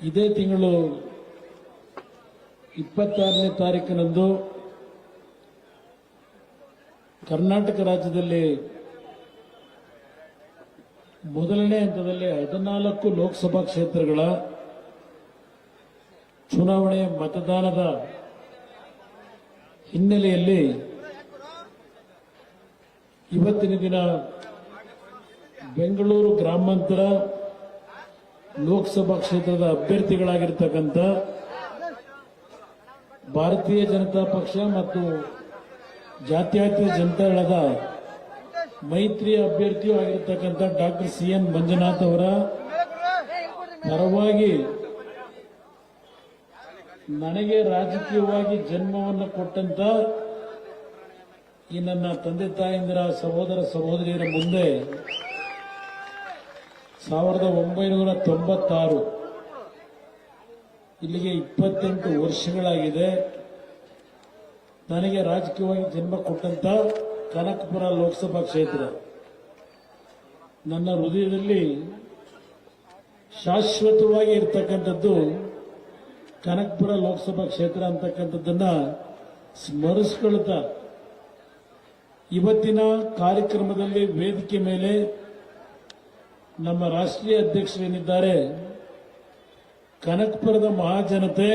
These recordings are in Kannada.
ಇದೇ ತಿಂಗಳು ಇಪ್ಪತ್ತಾರನೇ ತಾರೀಕಿನಂದು ಕರ್ನಾಟಕ ರಾಜ್ಯದಲ್ಲಿ ಮೊದಲನೇ ಹಂತದಲ್ಲಿ ಹದಿನಾಲ್ಕು ಲೋಕಸಭಾ ಕ್ಷೇತ್ರಗಳ ಚುನಾವಣೆಯ ಮತದಾನದ ಹಿನ್ನೆಲೆಯಲ್ಲಿ ಇವತ್ತಿನ ದಿನ ಬೆಂಗಳೂರು ಗ್ರಾಮಾಂತರ ಲೋಕಸಭಾ ಕ್ಷೇತ್ರದ ಅಭ್ಯರ್ಥಿಗಳಾಗಿರ್ತಕ್ಕಂಥ ಭಾರತೀಯ ಜನತಾ ಪಕ್ಷ ಮತ್ತು ಜಾತ್ಯತೀತ ಜನತಾದಳದ ಮೈತ್ರಿ ಅಭ್ಯರ್ಥಿಯೂ ಆಗಿರ್ತಕ್ಕಂಥ ಡಾಕ್ಟರ್ ಸಿ ಎನ್ ಮಂಜುನಾಥ್ ಅವರ ಪರವಾಗಿ ನನಗೆ ರಾಜಕೀಯವಾಗಿ ಜನ್ಮವನ್ನು ಕೊಟ್ಟಂತ ಈ ನನ್ನ ತಂದೆ ತಾಯಂದಿರ ಸಹೋದರ ಸಹೋದರಿಯರ ಮುಂದೆ ಸಾವಿರದ ಒಂಬೈನೂರ ತೊಂಬತ್ತಾರು. ಇಲ್ಲಿಗೆ ಇಪ್ಪತ್ತೆಂಟು ವರ್ಷಗಳಾಗಿದೆ. ನನಗೆ ರಾಜಕೀಯವಾಗಿ ಜನ್ಮ ಕೊಟ್ಟಂತ ಕನಕಪುರ ಲೋಕಸಭಾ ಕ್ಷೇತ್ರ. ನನ್ನ ಹೃದಯದಲ್ಲಿ ಶಾಶ್ವತವಾಗಿ ಇರ್ತಕ್ಕಂಥದ್ದು ಕನಕಪುರ ಲೋಕಸಭಾ ಕ್ಷೇತ್ರ ಅಂತಕ್ಕಂಥದ್ದನ್ನ ಸ್ಮರಿಸ್ಕೊಳ್ತಾ, ಇವತ್ತಿನ ಕಾರ್ಯಕ್ರಮದಲ್ಲಿ ವೇದಿಕೆ ಮೇಲೆ ನಮ್ಮ ರಾಷ್ಟ್ರೀಯ ಅಧ್ಯಕ್ಷರೇನಿದ್ದಾರೆ? ಕನಕಪುರದ ಮಹಾಜನತೆ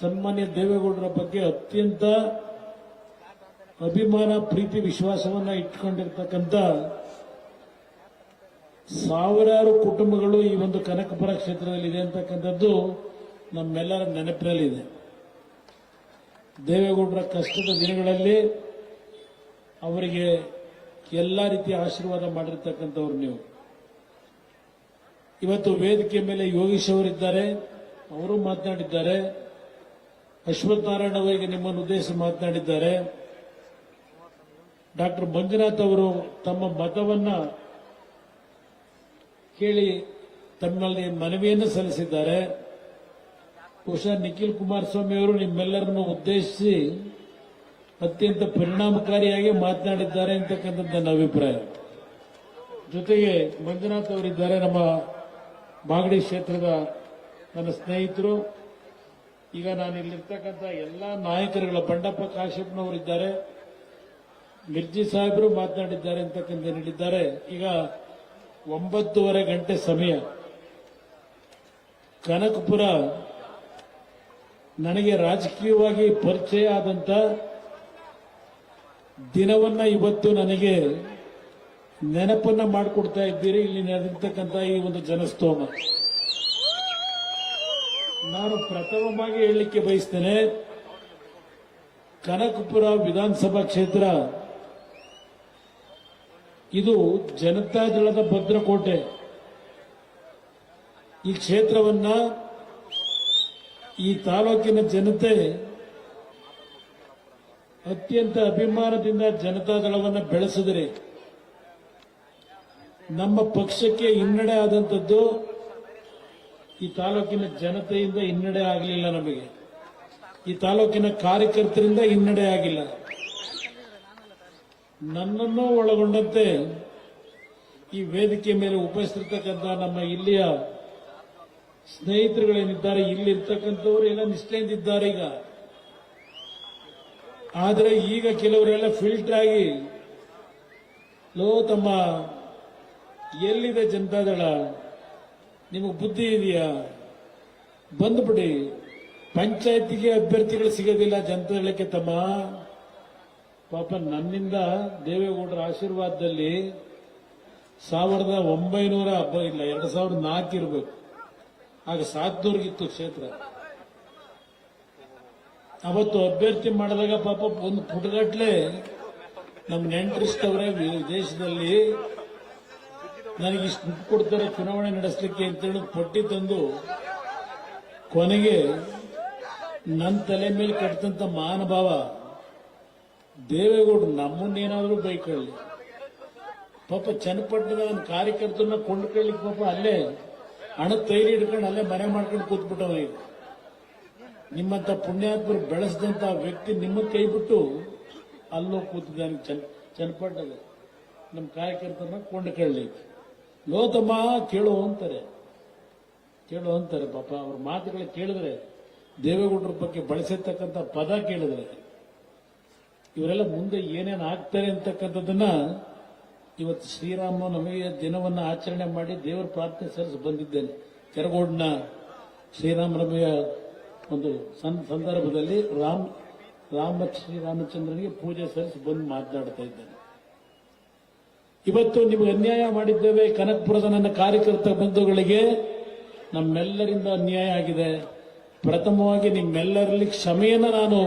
ಸನ್ಮಾನ್ಯ ದೇವೇಗೌಡರ ಬಗ್ಗೆ ಅತ್ಯಂತ ಅಭಿಮಾನ, ಪ್ರೀತಿ, ವಿಶ್ವಾಸವನ್ನ ಇಟ್ಕೊಂಡಿರ್ತಕ್ಕಂಥ ಸಾವಿರಾರು ಕುಟುಂಬಗಳು ಈ ಒಂದು ಕನಕಪುರ ಕ್ಷೇತ್ರದಲ್ಲಿ ಇದೆ ಅಂತಕ್ಕಂಥದ್ದು ನಮ್ಮೆಲ್ಲರ ನೆನಪಿನಲ್ಲಿದೆ. ದೇವೇಗೌಡರ ಕಷ್ಟದ ದಿನಗಳಲ್ಲಿ ಅವರಿಗೆ ಎಲ್ಲ ರೀತಿಯ ಆಶೀರ್ವಾದ ಮಾಡಿರ್ತಕ್ಕಂಥವ್ರು ನೀವು. ಇವತ್ತು ವೇದಿಕೆ ಮೇಲೆ ಯೋಗೀಶ್ ಅವರಿದ್ದಾರೆ, ಅವರು ಮಾತನಾಡಿದ್ದಾರೆ. ಅಶ್ವಥ್ ನಾರಾಯಣ ಅವರಿಗೆ ನಿಮ್ಮನ್ನು ಉದ್ದೇಶಿಸಿ ಮಾತನಾಡಿದ್ದಾರೆ. ಡಾಕ್ಟರ್ ಮಂಜುನಾಥ್ ಅವರು ತಮ್ಮ ಮತವನ್ನ ಕೇಳಿ ತಮ್ಮಲ್ಲಿ ಮನವಿಯನ್ನು ಸಲ್ಲಿಸಿದ್ದಾರೆ. ಬಹುಶಃ ನಿಖಿಲ್ ಕುಮಾರಸ್ವಾಮಿ ಅವರು ನಿಮ್ಮೆಲ್ಲರನ್ನು ಉದ್ದೇಶಿಸಿ ಅತ್ಯಂತ ಪರಿಣಾಮಕಾರಿಯಾಗಿ ಮಾತನಾಡಿದ್ದಾರೆ ಅಂತಕ್ಕಂಥದ್ದು ನನ್ನ ಅಭಿಪ್ರಾಯ. ಜೊತೆಗೆ ಮಂಜುನಾಥ್ ಅವರಿದ್ದಾರೆ ನಮ್ಮ ಮಾಗಡಿ ಕ್ಷೇತ್ರದ ನನ್ನ ಸ್ನೇಹಿತರು. ಈಗ ನಾನು ಇಲ್ಲಿರ್ತಕ್ಕಂಥ ಎಲ್ಲ ನಾಯಕರುಗಳ ಬಂಡಪ್ಪ ಕಾಶ್ಯಪ್ನವರಿದ್ದಾರೆ ಮಿರ್ಜಿ ಸಾಹೇಬರು ಮಾತನಾಡಿದ್ದಾರೆ ಅಂತಕ್ಕಂಥ ಹೇಳಿದ್ದಾರೆ. ಈಗ ಒಂಬತ್ತೂವರೆ ಗಂಟೆ ಸಮಯ. ಕನಕಪುರ ನನಗೆ ರಾಜಕೀಯವಾಗಿ ಪರಿಚಯ ಆದಂತ ದಿನವನ್ನ ಇವತ್ತು ನನಗೆ ನೆನಪನ್ನ ಮಾಡಿಕೊಡ್ತಾ ಇದ್ದೀರಿ. ಇಲ್ಲಿ ನಡೆದಿರ್ತಕ್ಕಂಥ ಈ ಒಂದು ಜನಸ್ತೋಮ. ನಾನು ಪ್ರಥಮವಾಗಿ ಹೇಳಲಿಕ್ಕೆ ಬಯಸ್ತೇನೆ, ಕನಕಪುರ ವಿಧಾನಸಭಾ ಕ್ಷೇತ್ರ, ಇದು ಜನತಾ ದಳದ ಭದ್ರಕೋಟೆ. ಈ ಕ್ಷೇತ್ರವನ್ನ ಈ ತಾಲೂಕಿನ ಜನತೆ ಅತ್ಯಂತ ಅಭಿಮಾನದಿಂದ ಜನತಾದಳವನ್ನು ಬೆಳೆಸಿದರೆ. ನಮ್ಮ ಪಕ್ಷಕ್ಕೆ ಹಿನ್ನಡೆ ಆದಂಥದ್ದು ಈ ತಾಲೂಕಿನ ಜನತೆಯಿಂದ ಹಿನ್ನಡೆ ಆಗಲಿಲ್ಲ ನಮಗೆ. ಈ ತಾಲೂಕಿನ ಕಾರ್ಯಕರ್ತರಿಂದ ಹಿನ್ನಡೆ ಆಗಿಲ್ಲ. ನನ್ನನ್ನು ಒಳಗೊಂಡಂತೆ ಈ ವೇದಿಕೆ ಮೇಲೆ ಉಪಸ್ಥಿತಕ್ಕಂಥ ನಮ್ಮ ಇಲ್ಲಿಯ ಸ್ನೇಹಿತರುಗಳೇನಿದ್ದಾರೆ, ಇಲ್ಲಿರ್ತಕ್ಕಂಥವ್ರು ಎಲ್ಲ ನಿಷ್ಠೆಯಿಂದಿದ್ದಾರೆ ಈಗ. ಆದರೆ ಈಗ ಕೆಲವರೆಲ್ಲ ಫಿಲ್ಟರ್ ಆಗಿ, ಲೋ ತಮ್ಮ, ಎಲ್ಲಿದೆ ಜನತಾದಳ ನಿಮಗೆ ಬುದ್ಧಿ ಇದೆಯಾ? ಬಂದ್ಬಿಡಿ. ಪಂಚಾಯತಿಗೆ ಅಭ್ಯರ್ಥಿಗಳು ಸಿಗೋದಿಲ್ಲ ಜನತಾದಳಕ್ಕೆ ತಮ್ಮ. ಪಾಪ ನನ್ನಿಂದ ದೇವೇಗೌಡರ ಆಶೀರ್ವಾದದಲ್ಲಿ ಸಾವಿರದ ಒಂಬೈನೂರ ಹಬ್ಬ, ಇಲ್ಲ, ಎರಡು ಸಾವಿರದ ನಾಲ್ಕು ಇರಬೇಕು. ಆಗ ಸಾತ್ನೂರ್ಗಿತ್ತು ಕ್ಷೇತ್ರ. ಅವತ್ತು ಅಭ್ಯರ್ಥಿ ಮಾಡಿದಾಗ ಪಾಪ ಒಂದು ಪುಟಗಟ್ಲೆ ನಮ್ಮ ನೆಂಟರಿಸ್ತವ್ರೆ ದೇಶದಲ್ಲಿ ನನಗೆ ಇಷ್ಟು ದುಡ್ಡು ಕೊಡ್ತಾರೆ, ಚುನಾವಣೆ ನಡೆಸಲಿಕ್ಕೆ ಅಂತೇಳಿ ಪಟ್ಟಿ ತಂದು ಕೊನೆಗೆ ನನ್ನ ತಲೆ ಮೇಲೆ ಕಟ್ಟಿದಂತ ಮಹಾನುಭಾವ ದೇವೇಗೌಡರು ನಮ್ಮನ್ನೇನಾದರೂ ಬೈಕೊಳ್ಳಿ. ಪಾಪ ಚನ್ನಪಟ್ಟಣದ ಒಂದು ಕಾರ್ಯಕರ್ತರನ್ನ ಕೊಂಡ್ಕೊಳ್ಳಿಕ್ಕೆ ಪಾಪ ಅಲ್ಲೇ ಹಣ ತೈರಿ ಹಿಡ್ಕೊಂಡು ಅಲ್ಲೇ ಮನೆ ಮಾಡ್ಕೊಂಡು ಕೂತ್ಬಿಟ್ಟವ ನಿಮ್ಮಂತ ಪುಣ್ಯಾತ್ಮರು ಬೆಳೆಸಿದಂತ ವ್ಯಕ್ತಿ ನಿಮ್ಮ ಕೈ ಬಿಟ್ಟು ಅಲ್ಲೋ ಕೂತಿದ್ದಾನೆ ಚನ್ ಚನ್ನಪಟ್ಟಣದ ನಮ್ಮ ಕಾರ್ಯಕರ್ತರನ್ನ ಕೊಂಡ್ಕೊಳ್ಳಿ ಲೋತಮ್ಮ ಕೇಳು ಅಂತಾರೆ. ಕೇಳು ಅಂತಾರೆ ಪಾಪ, ಅವ್ರ ಮಾತುಗಳು ಕೇಳಿದ್ರೆ ದೇವೇಗೌಡರ ಬಗ್ಗೆ ಬಳಸಿರ್ತಕ್ಕಂಥ ಪದ ಕೇಳಿದ್ರೆ ಇವರೆಲ್ಲ ಮುಂದೆ ಏನೇನು ಆಗ್ತಾರೆ ಅಂತಕ್ಕಂಥದ್ದನ್ನ ಇವತ್ತು ಶ್ರೀರಾಮ ನಮಗೆ ದಿನವನ್ನ ಆಚರಣೆ ಮಾಡಿ ದೇವರ ಪ್ರಾರ್ಥನೆ ಸಲ್ಲಿಸಿ ಬಂದಿದ್ದೇನೆ. ಕೆರಗೋಡ್ನ ಶ್ರೀರಾಮನವಮಿಯ ಒಂದು ಸಂದರ್ಭದಲ್ಲಿ ರಾಮ್ ರಾಮ ಶ್ರೀರಾಮಚಂದ್ರನಿಗೆ ಪೂಜೆ ಸಲ್ಲಿಸಿ ಬಂದು ಮಾತನಾಡ್ತಾ ಇದ್ದೇನೆ. ಇವತ್ತು ನಿಮಗೆ ಅನ್ಯಾಯ ಮಾಡಿದ್ದೇವೆ ಕನಕಪುರದ ನನ್ನ ಕಾರ್ಯಕರ್ತ ಬಂಧುಗಳಿಗೆ. ನಮ್ಮೆಲ್ಲರಿಂದ ಅನ್ಯಾಯ ಆಗಿದೆ. ಪ್ರಥಮವಾಗಿ ನಿಮ್ಮೆಲ್ಲರಲ್ಲಿ ಕ್ಷಮೆಯನ್ನು ನಾನು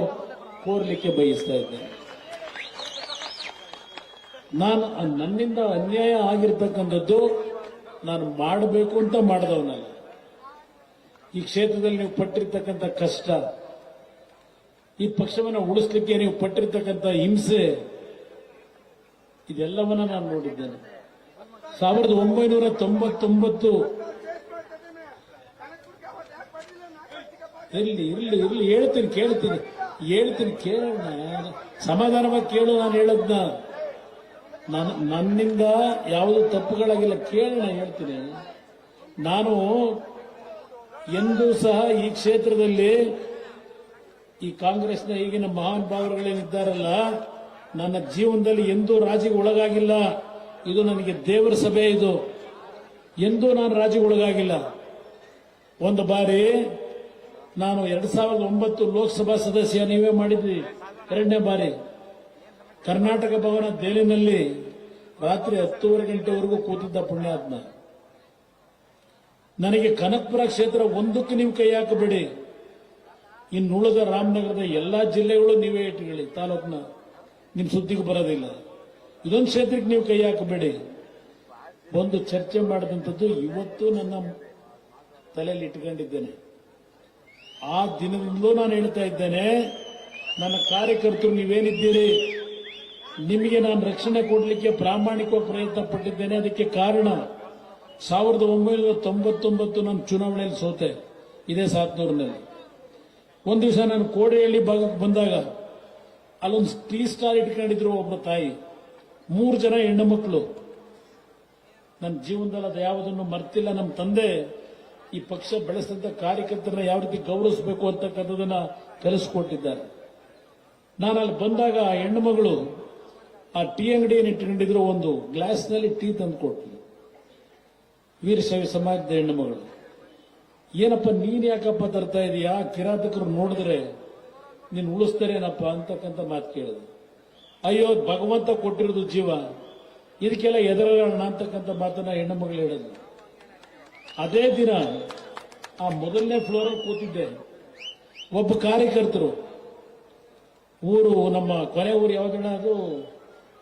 ಕೋರ್ಲಿಕ್ಕೆ ಬಯಸ್ತಾ ಇದ್ದೇನೆ. ನಾನು, ನನ್ನಿಂದ ಅನ್ಯಾಯ ಆಗಿರ್ತಕ್ಕಂಥದ್ದು ನಾನು ಮಾಡಬೇಕು ಅಂತ ಮಾಡಿದವನಲ್ಲ. ಈ ಕ್ಷೇತ್ರದಲ್ಲಿ ನೀವು ಪಟ್ಟಿರ್ತಕ್ಕಂಥ ಕಷ್ಟ, ಈ ಪಕ್ಷವನ್ನು ಉಳಿಸ್ಲಿಕ್ಕೆ ನೀವು ಪಟ್ಟಿರ್ತಕ್ಕಂಥ ಹಿಂಸೆ, ಇದೆಲ್ಲವನ್ನ ನಾನು ನೋಡಿದ್ದೇನೆ. ಸಾವಿರದ ಒಂಬೈನೂರ ತೊಂಬತ್ತೊಂಬತ್ತು ಇರ್ಲಿ ಇರ್ಲಿ ಇರ್ಲಿ, ಹೇಳ್ತೀನಿ, ಕೇಳ್ತೀನಿ. ಹೇಳ್ತೀನಿ, ಕೇಳೋಣ. ಸಮಾಧಾನವಾಗಿ ಕೇಳು, ನಾನು ಹೇಳದ್ನ. ನಾನು, ನನ್ನಿಂದ ಯಾವುದು ತಪ್ಪುಗಳಾಗಿಲ್ಲ, ಕೇಳೋಣ, ಹೇಳ್ತೀನಿ. ನಾನು ಎಂದೂ ಸಹ ಈ ಕ್ಷೇತ್ರದಲ್ಲಿ ಈ ಕಾಂಗ್ರೆಸ್ನ ಈಗಿನ ಮಹಾನ್ ಭಾವರುಗಳೇನಿದ್ದಾರಲ್ಲ ನನ್ನ ಜೀವನದಲ್ಲಿ ಎಂದೂ ರಾಜಿಗೆ ಒಳಗಾಗಿಲ್ಲ. ಇದು ನನಗೆ ದೇವರ ಸಭೆ ಇದು. ಎಂದೂ ನಾನು ರಾಜಿಗೆ ಒಳಗಾಗಿಲ್ಲ. ಒಂದು ಬಾರಿ ನಾನು ಎರಡ್ ಸಾವಿರದ ಒಂಬತ್ತು ಲೋಕಸಭಾ ಸದಸ್ಯ ನೀವೇ ಮಾಡಿದ್ವಿ ಎರಡನೇ ಬಾರಿ. ಕರ್ನಾಟಕ ಭವನ ದೆಹಲಿನಲ್ಲಿ ರಾತ್ರಿ ಹತ್ತೂವರೆ ಗಂಟೆವರೆಗೂ ಕೂತಿದ್ದ ಪುಣ್ಯಾತ್ಮ. ನನಗೆ ಕನಕಪುರ ಕ್ಷೇತ್ರ ಒಂದಕ್ಕೆ ನೀವು ಕೈ ಹಾಕಬೇಡಿ. ಇನ್ನುಳಿದ ರಾಮನಗರದ ಎಲ್ಲಾ ಜಿಲ್ಲೆಗಳು ನೀವೇ ಇಟ್ಕೊಳ್ಳಿ, ತಾಲೂಕಿನ ನಿಮ್ ಸುದ್ದಿಗೆ ಬರೋದಿಲ್ಲ. ಇದೊಂದು ಕ್ಷೇತ್ರಕ್ಕೆ ನೀವು ಕೈ ಹಾಕಬೇಡಿ. ಒಂದು ಚರ್ಚೆ ಮಾಡಿದಂಥದ್ದು ಇವತ್ತು ನನ್ನ ತಲೆಯಲ್ಲಿ ಇಟ್ಕೊಂಡಿದ್ದೇನೆ. ಆ ದಿನದಿಂದಲೂ ನಾನು ಹೇಳ್ತಾ ಇದ್ದೇನೆ, ನನ್ನ ಕಾರ್ಯಕರ್ತರು ನೀವೇನಿದ್ದೀರಿ? ನಿಮಗೆ ನಾನು ರಕ್ಷಣೆ ಕೊಡಲಿಕ್ಕೆ ಪ್ರಾಮಾಣಿಕವಾಗಿ ಪ್ರಯತ್ನ ಪಟ್ಟಿದ್ದೇನೆ, ಅದಕ್ಕೆ ಕಾರಣ ಸಾವಿರದ ಒಂಬೈನೂರ ತೊಂಬತ್ತೊಂಬತ್ತು ನಾನು ಚುನಾವಣೆಯಲ್ಲಿ ಸೋತೆ. ಇದೇ ಸಾತ್ನೂರಿನಲ್ಲಿ. ಒಂದು ದಿವಸ ನಾನು ಕೋಡೆಹಳ್ಳಿ ಭಾಗಕ್ಕೆ ಬಂದಾಗ ಅಲ್ಲೊಂದು ಟೀ ಸ್ಟಾರ್ ಇಟ್ಕೊಂಡಿದ್ರು ಒಬ್ಬ ತಾಯಿ. ಮೂರು ಜನ ಹೆಣ್ಣು ಮಕ್ಕಳು ನನ್ನ ಜೀವನದಲ್ಲಿ ಅದು ಯಾವುದನ್ನು ಮರ್ತಿಲ್ಲ. ನಮ್ಮ ತಂದೆ ಈ ಪಕ್ಷ ಬೆಳೆಸಿದಂತ ಕಾರ್ಯಕರ್ತರನ್ನ ಯಾವ ರೀತಿ ಗೌರವಿಸಬೇಕು ಅಂತಕ್ಕಂಥದನ್ನ ಕಲಿಸ್ಕೊಟ್ಟಿದ್ದಾರೆ. ನಾನು ಅಲ್ಲಿ ಬಂದಾಗ ಆ ಹೆಣ್ಣು ಮಗಳು ಆ ಟೀ ಅಂಗಡಿಯನ್ನು ಇಟ್ಕೊಂಡಿದ್ರು ಒಂದು ಗ್ಲಾಸ್ನಲ್ಲಿ ಟೀ ತಂದು ಕೊಟ್ಲು ವೀರಶೈವ ಸಮಾಜದ ಹೆಣ್ಣು ಮಗಳು. ಏನಪ್ಪ, ನೀನ್ ಯಾಕಪ್ಪ ತರ್ತಾ ಇದೀಯಾ? ಕಿರಾತಕರು ನೋಡಿದ್ರೆ ನೀನ್ ಉಳಿಸ್ತಾರೇನಪ್ಪ ಅಂತಕ್ಕಂಥ ಮಾತು ಕೇಳಿದೆ. ಅಯ್ಯೋ, ಭಗವಂತ ಕೊಟ್ಟಿರೋದು ಜೀವ. ಇದಕ್ಕೆಲ್ಲ ಎದರಣ್ಣ ಅಂತಕ್ಕಂಥ ಮಾತನ್ನ ಹೆಣ್ಣು ಮಗಳು ಹೇಳಿದ್ರು ಅದೇ ದಿನ ಆ ಮೊದಲನೇ ಫ್ಲೋರ್ ಕೂತಿದ್ದೆ. ಒಬ್ಬ ಕಾರ್ಯಕರ್ತರು. ಊರು, ನಮ್ಮ ಕೊನೆ ಊರು ಯಾವ್ದಣ್ಣ ಅದು?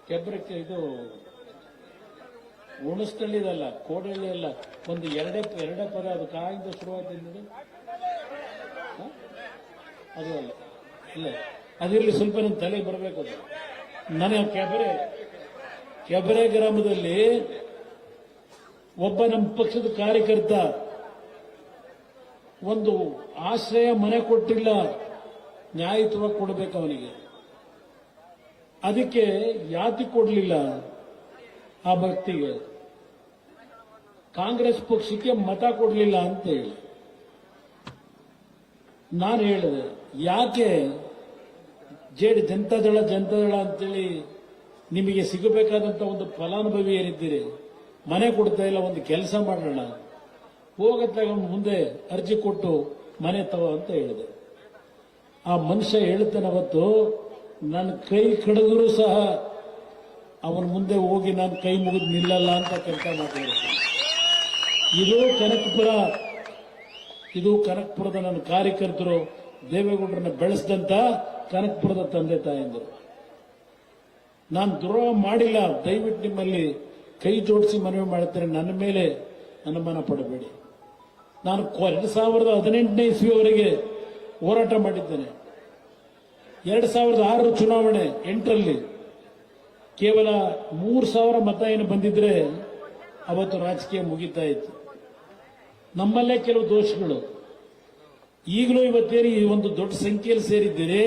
ಕೆಬ್ರಕ್ಕೆ ಇದು ಉಣಸ್ತಳ್ಳಿದಲ್ಲ ಕೋಡಳ್ಳಿ ಅಲ್ಲ, ಒಂದು ಎರಡೇ ಎರಡೇ ಪದ ಅದು ಕಾಯಿಂದ ಹ? ಅದು ಅಲ್ಲ. ಇಲ್ಲ. ಅದಿರಲಿ ಸ್ವಲ್ಪ ನನ್ನ ತಲೆ ಬರಬೇಕು ಅದು. ನನಗೆ ಕೆಬರೆ? ಕೆಬರೆ ಗ್ರಾಮದಲ್ಲಿ ಒಬ್ಬ ನಮ್ಮ ಪಕ್ಷದ ಕಾರ್ಯಕರ್ತ ಒಂದು ಆಶ್ರಯ ಮನೆ ಕೊಟ್ಟಿಲ್ಲ, ನ್ಯಾಯಯುತವಾಗಿ ಕೊಡಬೇಕು ಅವನಿಗೆ. ಅದಕ್ಕೆ ಯಾತಿ ಕೊಡಲಿಲ್ಲ ಆ ಭಕ್ತಿಗೆ. ಕಾಂಗ್ರೆಸ್ ಪಕ್ಷಕ್ಕೆ ಮತ ಕೊಡಲಿಲ್ಲ ಅಂತ ಹೇಳಿ. ನಾನು ಹೇಳಿದೆ, ಯಾಕೆ ಜೆಡಿ ಜನತಾದಳ ಜನತಾದಳ ಅಂತೇಳಿ ನಿಮಗೆ ಸಿಗಬೇಕಾದಂತ ಒಂದು ಫಲಾನುಭವಿ ಏನಿದ್ದೀರಿ, ಮನೆ ಕೊಡ್ತಾ ಇಲ್ಲ, ಒಂದು ಕೆಲಸ ಮಾಡೋಣ. ಹೋಗತ್ತಾಗ ಮುಂದೆ ಅರ್ಜಿ ಕೊಟ್ಟು ಮನೆ ತಗೋ ಅಂತ ಹೇಳಿದೆ. ಆ ಮನುಷ್ಯ ಹೇಳ್ತಾನೆ ಅವತ್ತು ನನ್ನ ಕೈ ಕಡಿದ್ರು ಸಹ ಅವನ ಮುಂದೆ ಹೋಗಿ ನಾನು ಕೈ ಮುಗಿದು ನಿಲ್ಲಲ್ಲ ಅಂತ ಕೆಲಸ ಮಾತಾಡ್ತೀನಿ ಇದು ಕನಕಪುರ, ಇದು ಕನಕಪುರದ ನನ್ನ ಕಾರ್ಯಕರ್ತರು ದೇವೇಗೌಡರನ್ನ ಬೆಳೆಸಿದಂತ ಕನಕಪುರದ ತಂದೆ ತಾಯಂದರು. ನಾನು ದ್ರೋಹ ಮಾಡಿಲ್ಲ, ದಯವಿಟ್ಟು ನಿಮ್ಮಲ್ಲಿ ಕೈ ಜೋಡಿಸಿ ಮನವಿ ಮಾಡುತ್ತೇನೆ ನನ್ನ ಮೇಲೆ ಅನುಮಾನ ಪಡಬೇಡಿ. ನಾನು ಎರಡು ಸಾವಿರದ ಹದಿನೆಂಟನೇ ಇಸ್ವಿಯವರೆಗೆ ಹೋರಾಟ ಮಾಡಿದ್ದೇನೆ. ಎರಡು ಸಾವಿರದ ಆರರ ಚುನಾವಣೆ ಎಂಟರಲ್ಲಿ ಕೇವಲ ಮೂರು ಸಾವಿರ ಮತ ಏನು ಬಂದಿದ್ರೆ ಅವತ್ತು ರಾಜಕೀಯ ಮುಗಿತಾ ಇತ್ತು. ನಮ್ಮಲ್ಲೇ ಕೆಲವು ದೋಷಗಳು. ಈಗಲೂ ಇವತ್ತೇನು ಈ ಒಂದು ದೊಡ್ಡ ಸಂಖ್ಯೆಯಲ್ಲಿ ಸೇರಿದ್ದೀರಿ,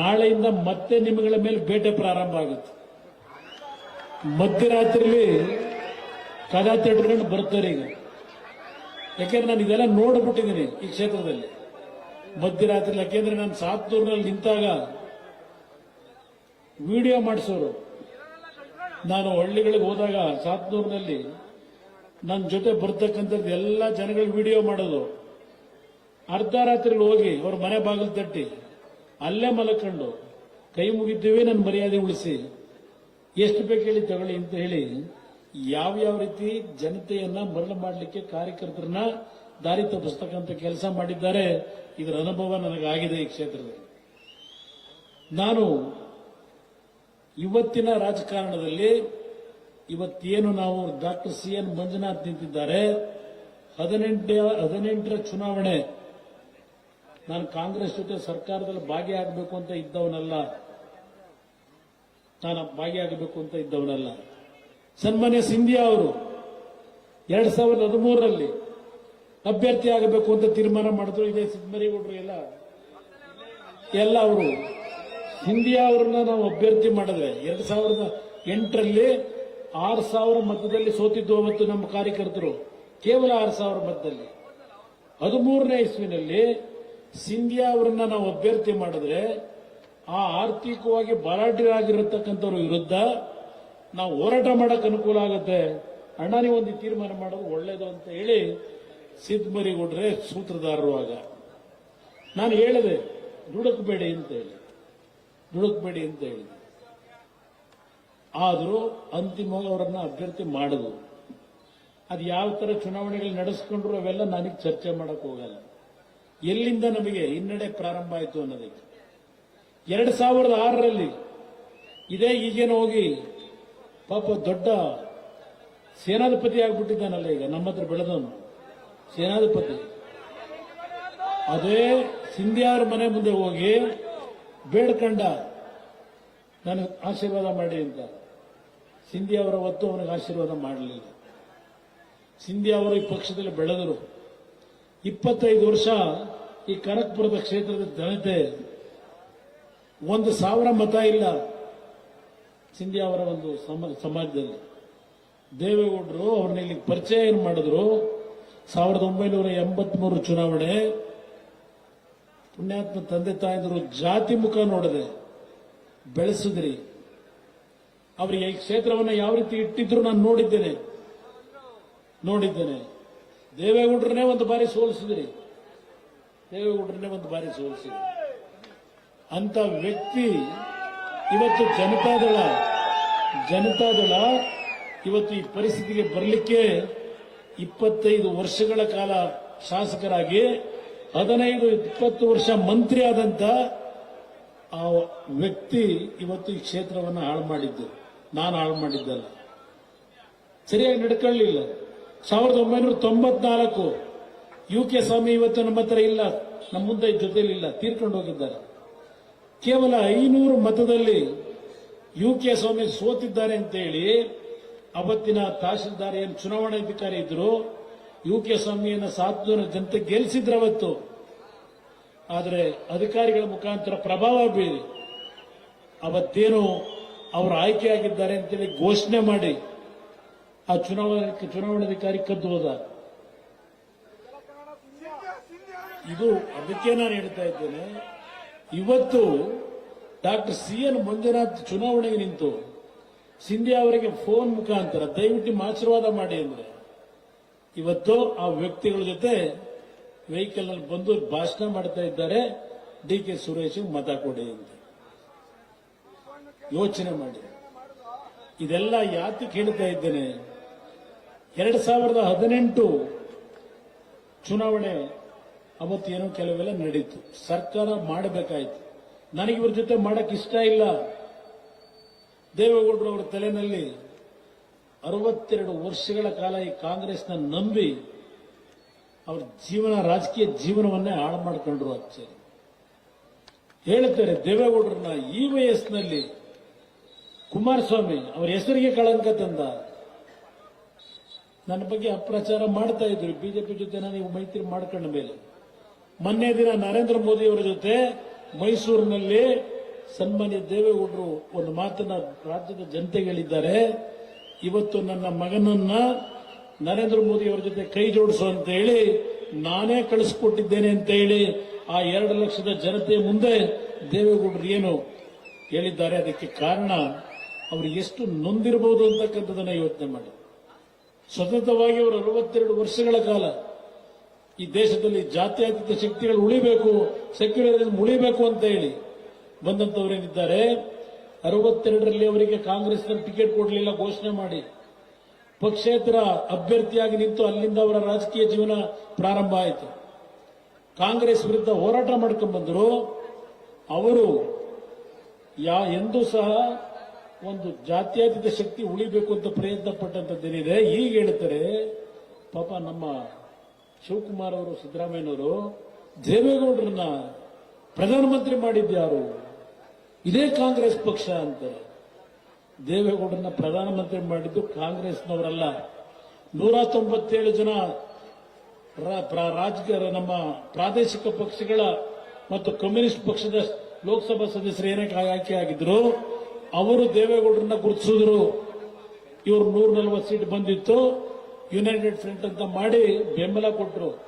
ನಾಳೆಯಿಂದ ಮತ್ತೆ ನಿಮ್ಮಗಳ ಮೇಲೆ ಬೇಟೆ ಪ್ರಾರಂಭ ಆಗುತ್ತೆ. ಮಧ್ಯರಾತ್ರಿಲಿ ಕದ ತಿಳ್ಕೊಂಡು ಬರ್ತಾರೆ ಈಗ. ಯಾಕೆಂದ್ರೆ ನಾನು ಇದೆಲ್ಲ ನೋಡ್ಬಿಟ್ಟಿದ್ದೀನಿ ಈ ಕ್ಷೇತ್ರದಲ್ಲಿ. ಮಧ್ಯರಾತ್ರಿ ಯಾಕೆಂದ್ರೆ ನಾನು ಸಾತ್ನೂರಿನಲ್ಲಿ ನಿಂತಾಗ ವಿಡಿಯೋ ಮಾಡಿಸೋರು. ನಾನು ಹಳ್ಳಿಗಳಿಗೆ ಹೋದಾಗ ಸಾತ್ನೂರಿನಲ್ಲಿ ನನ್ನ ಜೊತೆ ಬರ್ತಕ್ಕಂಥದ್ದು ಎಲ್ಲ ಜನಗಳು ವಿಡಿಯೋ ಮಾಡೋದು. ಅರ್ಧ ರಾತ್ರಿ ಹೋಗಿ ಅವ್ರ ಮನೆ ಬಾಗಿಲು ತಟ್ಟಿ, ಅಲ್ಲೇ ಮಲಕೊಂಡು ಕೈ ಮುಗಿದ್ದೇವೆ ನನ್ನ ಮರ್ಯಾದೆ ಉಳಿಸಿ, ಎಷ್ಟು ಬೇಕು ಹೇಳಿ ತಗೊಳ್ಳಿ ಅಂತ ಹೇಳಿ ಯಾವ ಯಾವ ರೀತಿ ಜನತೆಯನ್ನ ಮರಳು ಮಾಡಲಿಕ್ಕೆ ಕಾರ್ಯಕರ್ತರನ್ನ ದಾರಿ ತಪ್ಪಿಸ್ತಕ್ಕಂಥ ಕೆಲಸ ಮಾಡಿದ್ದಾರೆ, ಇದರ ಅನುಭವ ನನಗಾಗಿದೆ ಈ ಕ್ಷೇತ್ರದಲ್ಲಿ. ನಾನು ಇವತ್ತಿನ ರಾಜಕಾರಣದಲ್ಲಿ ಇವತ್ತೇನು ನಾವು ಡಾಕ್ಟರ್ ಸಿ ಎನ್ ಮಂಜುನಾಥ್ ನಿಂತಿದ್ದಾರೆ. ಹದಿನೆಂಟ, ಹದಿನೆಂಟರ ಚುನಾವಣೆ. ನಾನು ಕಾಂಗ್ರೆಸ್ ಜೊತೆ ಸರ್ಕಾರದಲ್ಲಿ ಭಾಗಿಯಾಗಬೇಕು ಅಂತ ಇದ್ದವನಲ್ಲ. ನಾನು ಭಾಗಿಯಾಗಬೇಕು ಅಂತ ಇದ್ದವನಲ್ಲ. ಸನ್ಮಾನ್ಯ ಸಿಂಧಿಯಾ ಅವರು ಎರಡ್ ಸಾವಿರದ ಹದಿಮೂರರಲ್ಲಿ ಅಭ್ಯರ್ಥಿ ಆಗಬೇಕು ಅಂತ ತೀರ್ಮಾನ ಮಾಡಿದ್ರು. ಇದೇ ಸಿದ್ದಮರಿಗೌಡರು ಎಲ್ಲ. ಎಲ್ಲ ಅವರು. ಸಿಂಧಿಯಾ ಅವ್ರನ್ನ ನಾವು ಅಭ್ಯರ್ಥಿ ಮಾಡಿದ್ರೆ ಎರಡ್ ಸಾವಿರದ ಎಂಟರಲ್ಲಿ ಆರು ಸಾವಿರ ಮತದಲ್ಲಿ ಸೋತಿದ್ದು ಅವತ್ತು ನಮ್ಮ ಕಾರ್ಯಕರ್ತರು ಕೇವಲ ಆರು ಸಾವಿರ ಮತದಲ್ಲಿ ಹದಿಮೂರನೇ ಇಸ್ವಿನಲ್ಲಿ ಸಿಂಧಿಯಾ ಅವರನ್ನ ನಾವು ಅಭ್ಯರ್ಥಿ ಮಾಡಿದ್ರೆ ಆ ಆರ್ಥಿಕವಾಗಿ ಬಲಾಢ್ಯರಾಗಿರತಕ್ಕಂಥವ್ರ ವಿರುದ್ಧ ನಾವು ಹೋರಾಟ ಮಾಡಕ್ಕೆ ಅನುಕೂಲ ಆಗುತ್ತೆ. ಅಣ್ಣ, ನೀವು ಒಂದು ತೀರ್ಮಾನ ಮಾಡೋದು ಒಳ್ಳೇದು ಅಂತ ಹೇಳಿ ಸಿದ್ದಮರಿಗೌಡ್ರೆ ಸೂತ್ರಧಾರರು ಆಗ. ನಾನು ಹೇಳಿದೆ ದುಡುಕಬೇಡಿ ಅಂತ ಹೇಳಿ. ದುಡುಕಬೇಡಿ ಅಂತ ಹೇಳಿದೆ ಆದರೂ ಅಂತಿಮವಾಗಿ ಅವರನ್ನು ಅಭ್ಯರ್ಥಿ ಮಾಡಿದ್ರು ಅದು ಯಾವ ತರ ಚುನಾವಣೆಗಳು ನಡೆಸ್ಕೊಂಡ್ರು ಅವೆಲ್ಲ ನನಗೆ ಚರ್ಚೆ ಮಾಡಕ್ ಹೋಗಲ್ಲ. ಎಲ್ಲಿಂದ ನಮಗೆ ಹಿನ್ನಡೆ ಪ್ರಾರಂಭ ಆಯಿತು ಅನ್ನೋದಕ್ಕೆ. ಎರಡ್ ಸಾವಿರದ ಆರರಲ್ಲಿ ಇದೇ ಈಗೇನು ಹೋಗಿ ಪಾಪ ದೊಡ್ಡ ಸೇನಾಧಿಪತಿ ಆಗ್ಬಿಟ್ಟಿದ್ದಾನಲ್ಲ ಈಗ ನಮ್ಮ ಹತ್ರ ಬೆಳೆದವನು. ಸೇನಾಧಿಪತಿ. ಅದೇ ಸಿಂಧ್ಯಾರ ಮನೆ ಮುಂದೆ ಹೋಗಿ, ಬೇಡ್ಕಂಡ, ನನಗೆ ಆಶೀರ್ವಾದ ಮಾಡಿ ಅಂತ. ಸಿಂಧಿಯಾ ಅವರ ಹೊತ್ತು ಅವನಿಗೆ ಆಶೀರ್ವಾದ ಮಾಡಲಿಲ್ಲ. ಸಿಂಧಿ ಅವರು ಈ ಪಕ್ಷದಲ್ಲಿ ಬೆಳೆದರು. ಇಪ್ಪತ್ತೈದು ವರ್ಷ ಈ ಕನಕ್ಪುರದ ಕ್ಷೇತ್ರದ ಜನತೆ, ಒಂದು ಸಾವಿರ ಮತ ಇಲ್ಲ ಸಿಂಧಿ ಅವರ ಒಂದು ಸಮ- ಸಮಾಜದಲ್ಲಿ. ದೇವೇಗೌಡರು ಅವ್ರನ್ನ ಇಲ್ಲಿ ಪರಿಚಯ ಏನು ಮಾಡಿದ್ರು? ಸಾವಿರದ ಒಂಬೈನೂರ ಎಂಬತ್ಮೂರು ಚುನಾವಣೆ, ಪುಣ್ಯಾತ್ಮ ತಂದೆ ತಾಯಿದ್ರು ಜಾತಿ ಮುಖ ನೋಡದೆ ಬೆಳೆಸಿದ್ರಿ. ಅವರಿಗೆ ಈ ಕ್ಷೇತ್ರವನ್ನು ಯಾವ ರೀತಿ ಇಟ್ಟಿದ್ರು ನಾನು ನೋಡಿದ್ದೇನೆ. ನೋಡಿದ್ದೇನೆ. ದೇವೇಗೌಡರನ್ನೇ ಒಂದು ಬಾರಿ ಸೋಲಿಸಿದ್ರಿ. ದೇವೇಗೌಡರನ್ನೇ ಒಂದು ಬಾರಿ ಸೋಲಿಸಿದ್ರಿ. ಅಂತ ವ್ಯಕ್ತಿ ಇವತ್ತು ಜನತಾದಳ ಜನತಾದಳ ಇವತ್ತು ಈ ಪರಿಸ್ಥಿತಿಗೆ ಬರಲಿಕ್ಕೆ ಇಪ್ಪತ್ತೈದು ವರ್ಷಗಳ ಕಾಲ ಶಾಸಕರಾಗಿ, ಹದಿನೈದು, ಇಪ್ಪತ್ತು ವರ್ಷ ಮಂತ್ರಿ ಆದಂತ ಆ ವ್ಯಕ್ತಿ ಇವತ್ತು ಈ ಕ್ಷೇತ್ರವನ್ನು ಹಾಳು ಮಾಡಿದ್ದು. ನಾನು ಹಾಳು ಮಾಡಿದ್ದಲ್ಲ. ಸರಿಯಾಗಿ ನಡ್ಕೊಳ್ಳಿಲ್ಲ. ಸಾವಿರದ ಒಂಬೈನೂರ ತೊಂಬತ್ನಾಲ್ಕು ಯು ಕೆ ಸ್ವಾಮಿ ಇವತ್ತು ನಮ್ಮ ಹತ್ರ ಇಲ್ಲ, ನಮ್ಮ ಮುಂದೆ ಜೊತೆಯಲ್ಲಿಲ್ಲ ತೀರ್ಕೊಂಡು ಹೋಗಿದ್ದಾರೆ. ಕೇವಲ ಐನೂರು ಮತದಲ್ಲಿ ಯು ಕೆ ಸ್ವಾಮಿ ಸೋತಿದ್ದಾರೆ ಅಂತೇಳಿ ಅವತ್ತಿನ ತಹಶೀಲ್ದಾರ್ ಏನು ಚುನಾವಣಾಧಿಕಾರಿ ಇದ್ರು ಯು ಕೆ ಸ್ವಾಮಿಯನ್ನು ಸಾತ್ನೂರ ಜನತೆ ಗೆಲ್ಲಿಸಿದ್ರು ಅವತ್ತು. ಆದರೆ ಅಧಿಕಾರಿಗಳ ಮುಖಾಂತರ ಪ್ರಭಾವ ಬೀರಿ ಅವತ್ತೇನು ಅವರು ಆಯ್ಕೆಯಾಗಿದ್ದಾರೆ ಅಂತೇಳಿ ಘೋಷಣೆ ಮಾಡಿ ಆ ಚುನಾವಣಾ ಚುನಾವಣಾಧಿಕಾರಿ ಕದ್ದು ಹೋದ. ಇದು ಅದಕ್ಕೆ ನಾನು ಹೇಳ್ತಾ ಇದ್ದೇನೆ, ಇವತ್ತು ಡಾಕ್ಟರ್ ಸಿ ಎನ್ ಮಂಜುನಾಥ್ ಚುನಾವಣೆಗೆ ನಿಂತು ಸಿಂಧ್ಯಾ ಅವರಿಗೆ ಫೋನ್ ಮುಖಾಂತರ ದಯವಿಟ್ಟು ಆಶೀರ್ವಾದ ಮಾಡಿ ಅಂದ್ರೆ, ಇವತ್ತು ಆ ವ್ಯಕ್ತಿಗಳ ಜೊತೆ ವೆಹಿಕಲ್ನಲ್ಲಿ ಬಂದು ಭಾಷಣ ಮಾಡ್ತಾ ಇದ್ದಾರೆ. ಡಿ ಕೆ ಸುರೇಶ್ ಮತ ಕೊಡಿ ಅಂತ. ಯೋಚನೆ ಮಾಡಿ. ಇದೆಲ್ಲ ಯಾತಕ್ಕೆ ಹೇಳ್ತಾ ಇದ್ದೇನೆ? ಎರಡ್ ಸಾವಿರದ ಹದಿನೆಂಟು ಚುನಾವಣೆ ಅವತ್ತೇನೋ ಕೆಲವೆಲ್ಲ ನಡೀತು. ಸರ್ಕಾರ ಮಾಡಬೇಕಾಯ್ತು. ನನಗೆ ಇವ್ರ ಜೊತೆ ಮಾಡಕ್ ಇಷ್ಟ ಇಲ್ಲ. ದೇವೇಗೌಡರು ಅವರ ತಲೆನಲ್ಲಿ ಅರವತ್ತೆರಡು ವರ್ಷಗಳ ಕಾಲ ಈ ಕಾಂಗ್ರೆಸ್ನ ನಂಬಿ ಅವ್ರ ಜೀವನ, ರಾಜಕೀಯ ಜೀವನವನ್ನೇ ಹಾಳು ಮಾಡ್ಕೊಂಡ್ರು ಅಚ್ಚರಿ. ಹೇಳ್ತಾರೆ ದೇವೇಗೌಡರನ್ನ ಈ ವಯಸ್ಸಿನಲ್ಲಿ ಕುಮಾರಸ್ವಾಮಿ, ಅವರ ಹೆಸರಿಗೆ ಕಳಂಕ ತಂದ. ನನ್ನ ಬಗ್ಗೆ ಅಪ್ರಚಾರ ಮಾಡ್ತಾ ಇದ್ರು. ಬಿಜೆಪಿ ಜೊತೆ ನೀವು ಮೈತ್ರಿ ಮಾಡ್ಕೊಂಡ ಮೇಲೆ. ಮೊನ್ನೆ ದಿನ ನರೇಂದ್ರ ಮೋದಿ ಅವರ ಜೊತೆ ಮೈಸೂರಿನಲ್ಲಿ ಸನ್ಮಾನ್ಯ ದೇವೇಗೌಡರು ಒಂದು ಮಾತನ್ನ ರಾಜ್ಯದ ಜನತೆಗೆ ಹೇಳಿದ್ದಾರೆ. ಇವತ್ತು ನನ್ನ ಮಗನನ್ನ ನರೇಂದ್ರ ಮೋದಿ ಅವರ ಜೊತೆ ಕೈ ಜೋಡಿಸು ಅಂತ ಹೇಳಿ ನಾನೇ ಕಳಿಸ್ಕೊಟ್ಟಿದ್ದೇನೆ ಅಂತ ಹೇಳಿ ಆ ಎರಡು ಲಕ್ಷದ ಜನತೆ ಮುಂದೆ ದೇವೇಗೌಡರು ಏನು ಹೇಳಿದ್ದಾರೆ. ಅದಕ್ಕೆ ಕಾರಣ ಅವರು ಎಷ್ಟು ನೊಂದಿರಬಹುದು ಅಂತಕ್ಕಂಥದ್ದನ್ನು ಯೋಚನೆ ಮಾಡಿ. ಸತತವಾಗಿ ಅವರು ಅರವತ್ತೆರಡು ವರ್ಷಗಳ ಕಾಲ ಈ ದೇಶದಲ್ಲಿ ಜಾತ್ಯತೀತ ಶಕ್ತಿಗಳು ಉಳಿಬೇಕು ಸೆಕ್ಯುಲರಿಸಂ ಉಳಿಬೇಕು ಅಂತ ಹೇಳಿ ಬಂದಂತವರೇನಿದ್ದಾರೆ, ಅರವತ್ತೆರಡರಲ್ಲಿ ಅವರಿಗೆ ಕಾಂಗ್ರೆಸ್ನಲ್ಲಿ ಟಿಕೆಟ್ ಕೊಡಲಿಲ್ಲ ಘೋಷಣೆ ಮಾಡಿ. ಪಕ್ಷೇತರ ಅಭ್ಯರ್ಥಿಯಾಗಿ ನಿಂತು ಅಲ್ಲಿಂದ ಅವರ ರಾಜಕೀಯ ಜೀವನ ಪ್ರಾರಂಭ ಆಯಿತು. ಕಾಂಗ್ರೆಸ್ ವಿರುದ್ಧ ಹೋರಾಟ ಮಾಡ್ಕೊಂಡು ಬಂದರು ಅವರು ಯಾ ಎಂದೂ ಸಹ ಒಂದು ಜಾತ್ಯತೀತ ಶಕ್ತಿ ಉಳಿಬೇಕು ಅಂತ ಪ್ರಯತ್ನ ಪಟ್ಟಂತದ್ದೇನಿದೆ ಈಗ ಹೇಳ್ತಾರೆ, ಪಾಪ ನಮ್ಮ ಶಿವಕುಮಾರ್ ಅವರು ಸಿದ್ದರಾಮಯ್ಯನವರು ದೇವೇಗೌಡರನ್ನ ಪ್ರಧಾನಮಂತ್ರಿ ಮಾಡಿದ್ಯಾರು ಇದೇ ಕಾಂಗ್ರೆಸ್ ಪಕ್ಷ ಅಂತ. ದೇವೇಗೌಡರನ್ನ ಪ್ರಧಾನಮಂತ್ರಿ ಮಾಡಿದ್ದು ಕಾಂಗ್ರೆಸ್ನವರಲ್ಲ. ನೂರ ತೊಂಬತ್ತೇಳು ಜನ ರಾಜಕೀಯ, ನಮ್ಮ ಪ್ರಾದೇಶಿಕ ಪಕ್ಷಗಳ ಮತ್ತು ಕಮ್ಯುನಿಸ್ಟ್ ಪಕ್ಷದ ಲೋಕಸಭಾ ಸದಸ್ಯರು ಏನೇ ಆಯ್ಕೆ ಆಗಿದ್ರು? ಅವರು ದೇವೇಗೌಡರನ್ನ ಗುರುತಿಸಿದ್ರು. ಇವರು ನೂರ ನಲವತ್ತು ಸೀಟ್ ಬಂದಿತ್ತು. ಯುನೈಟೆಡ್ ಫ್ರಂಟ್ ಅಂತ ಮಾಡಿ ಬೆಂಬಲ ಕೊಟ್ಟರು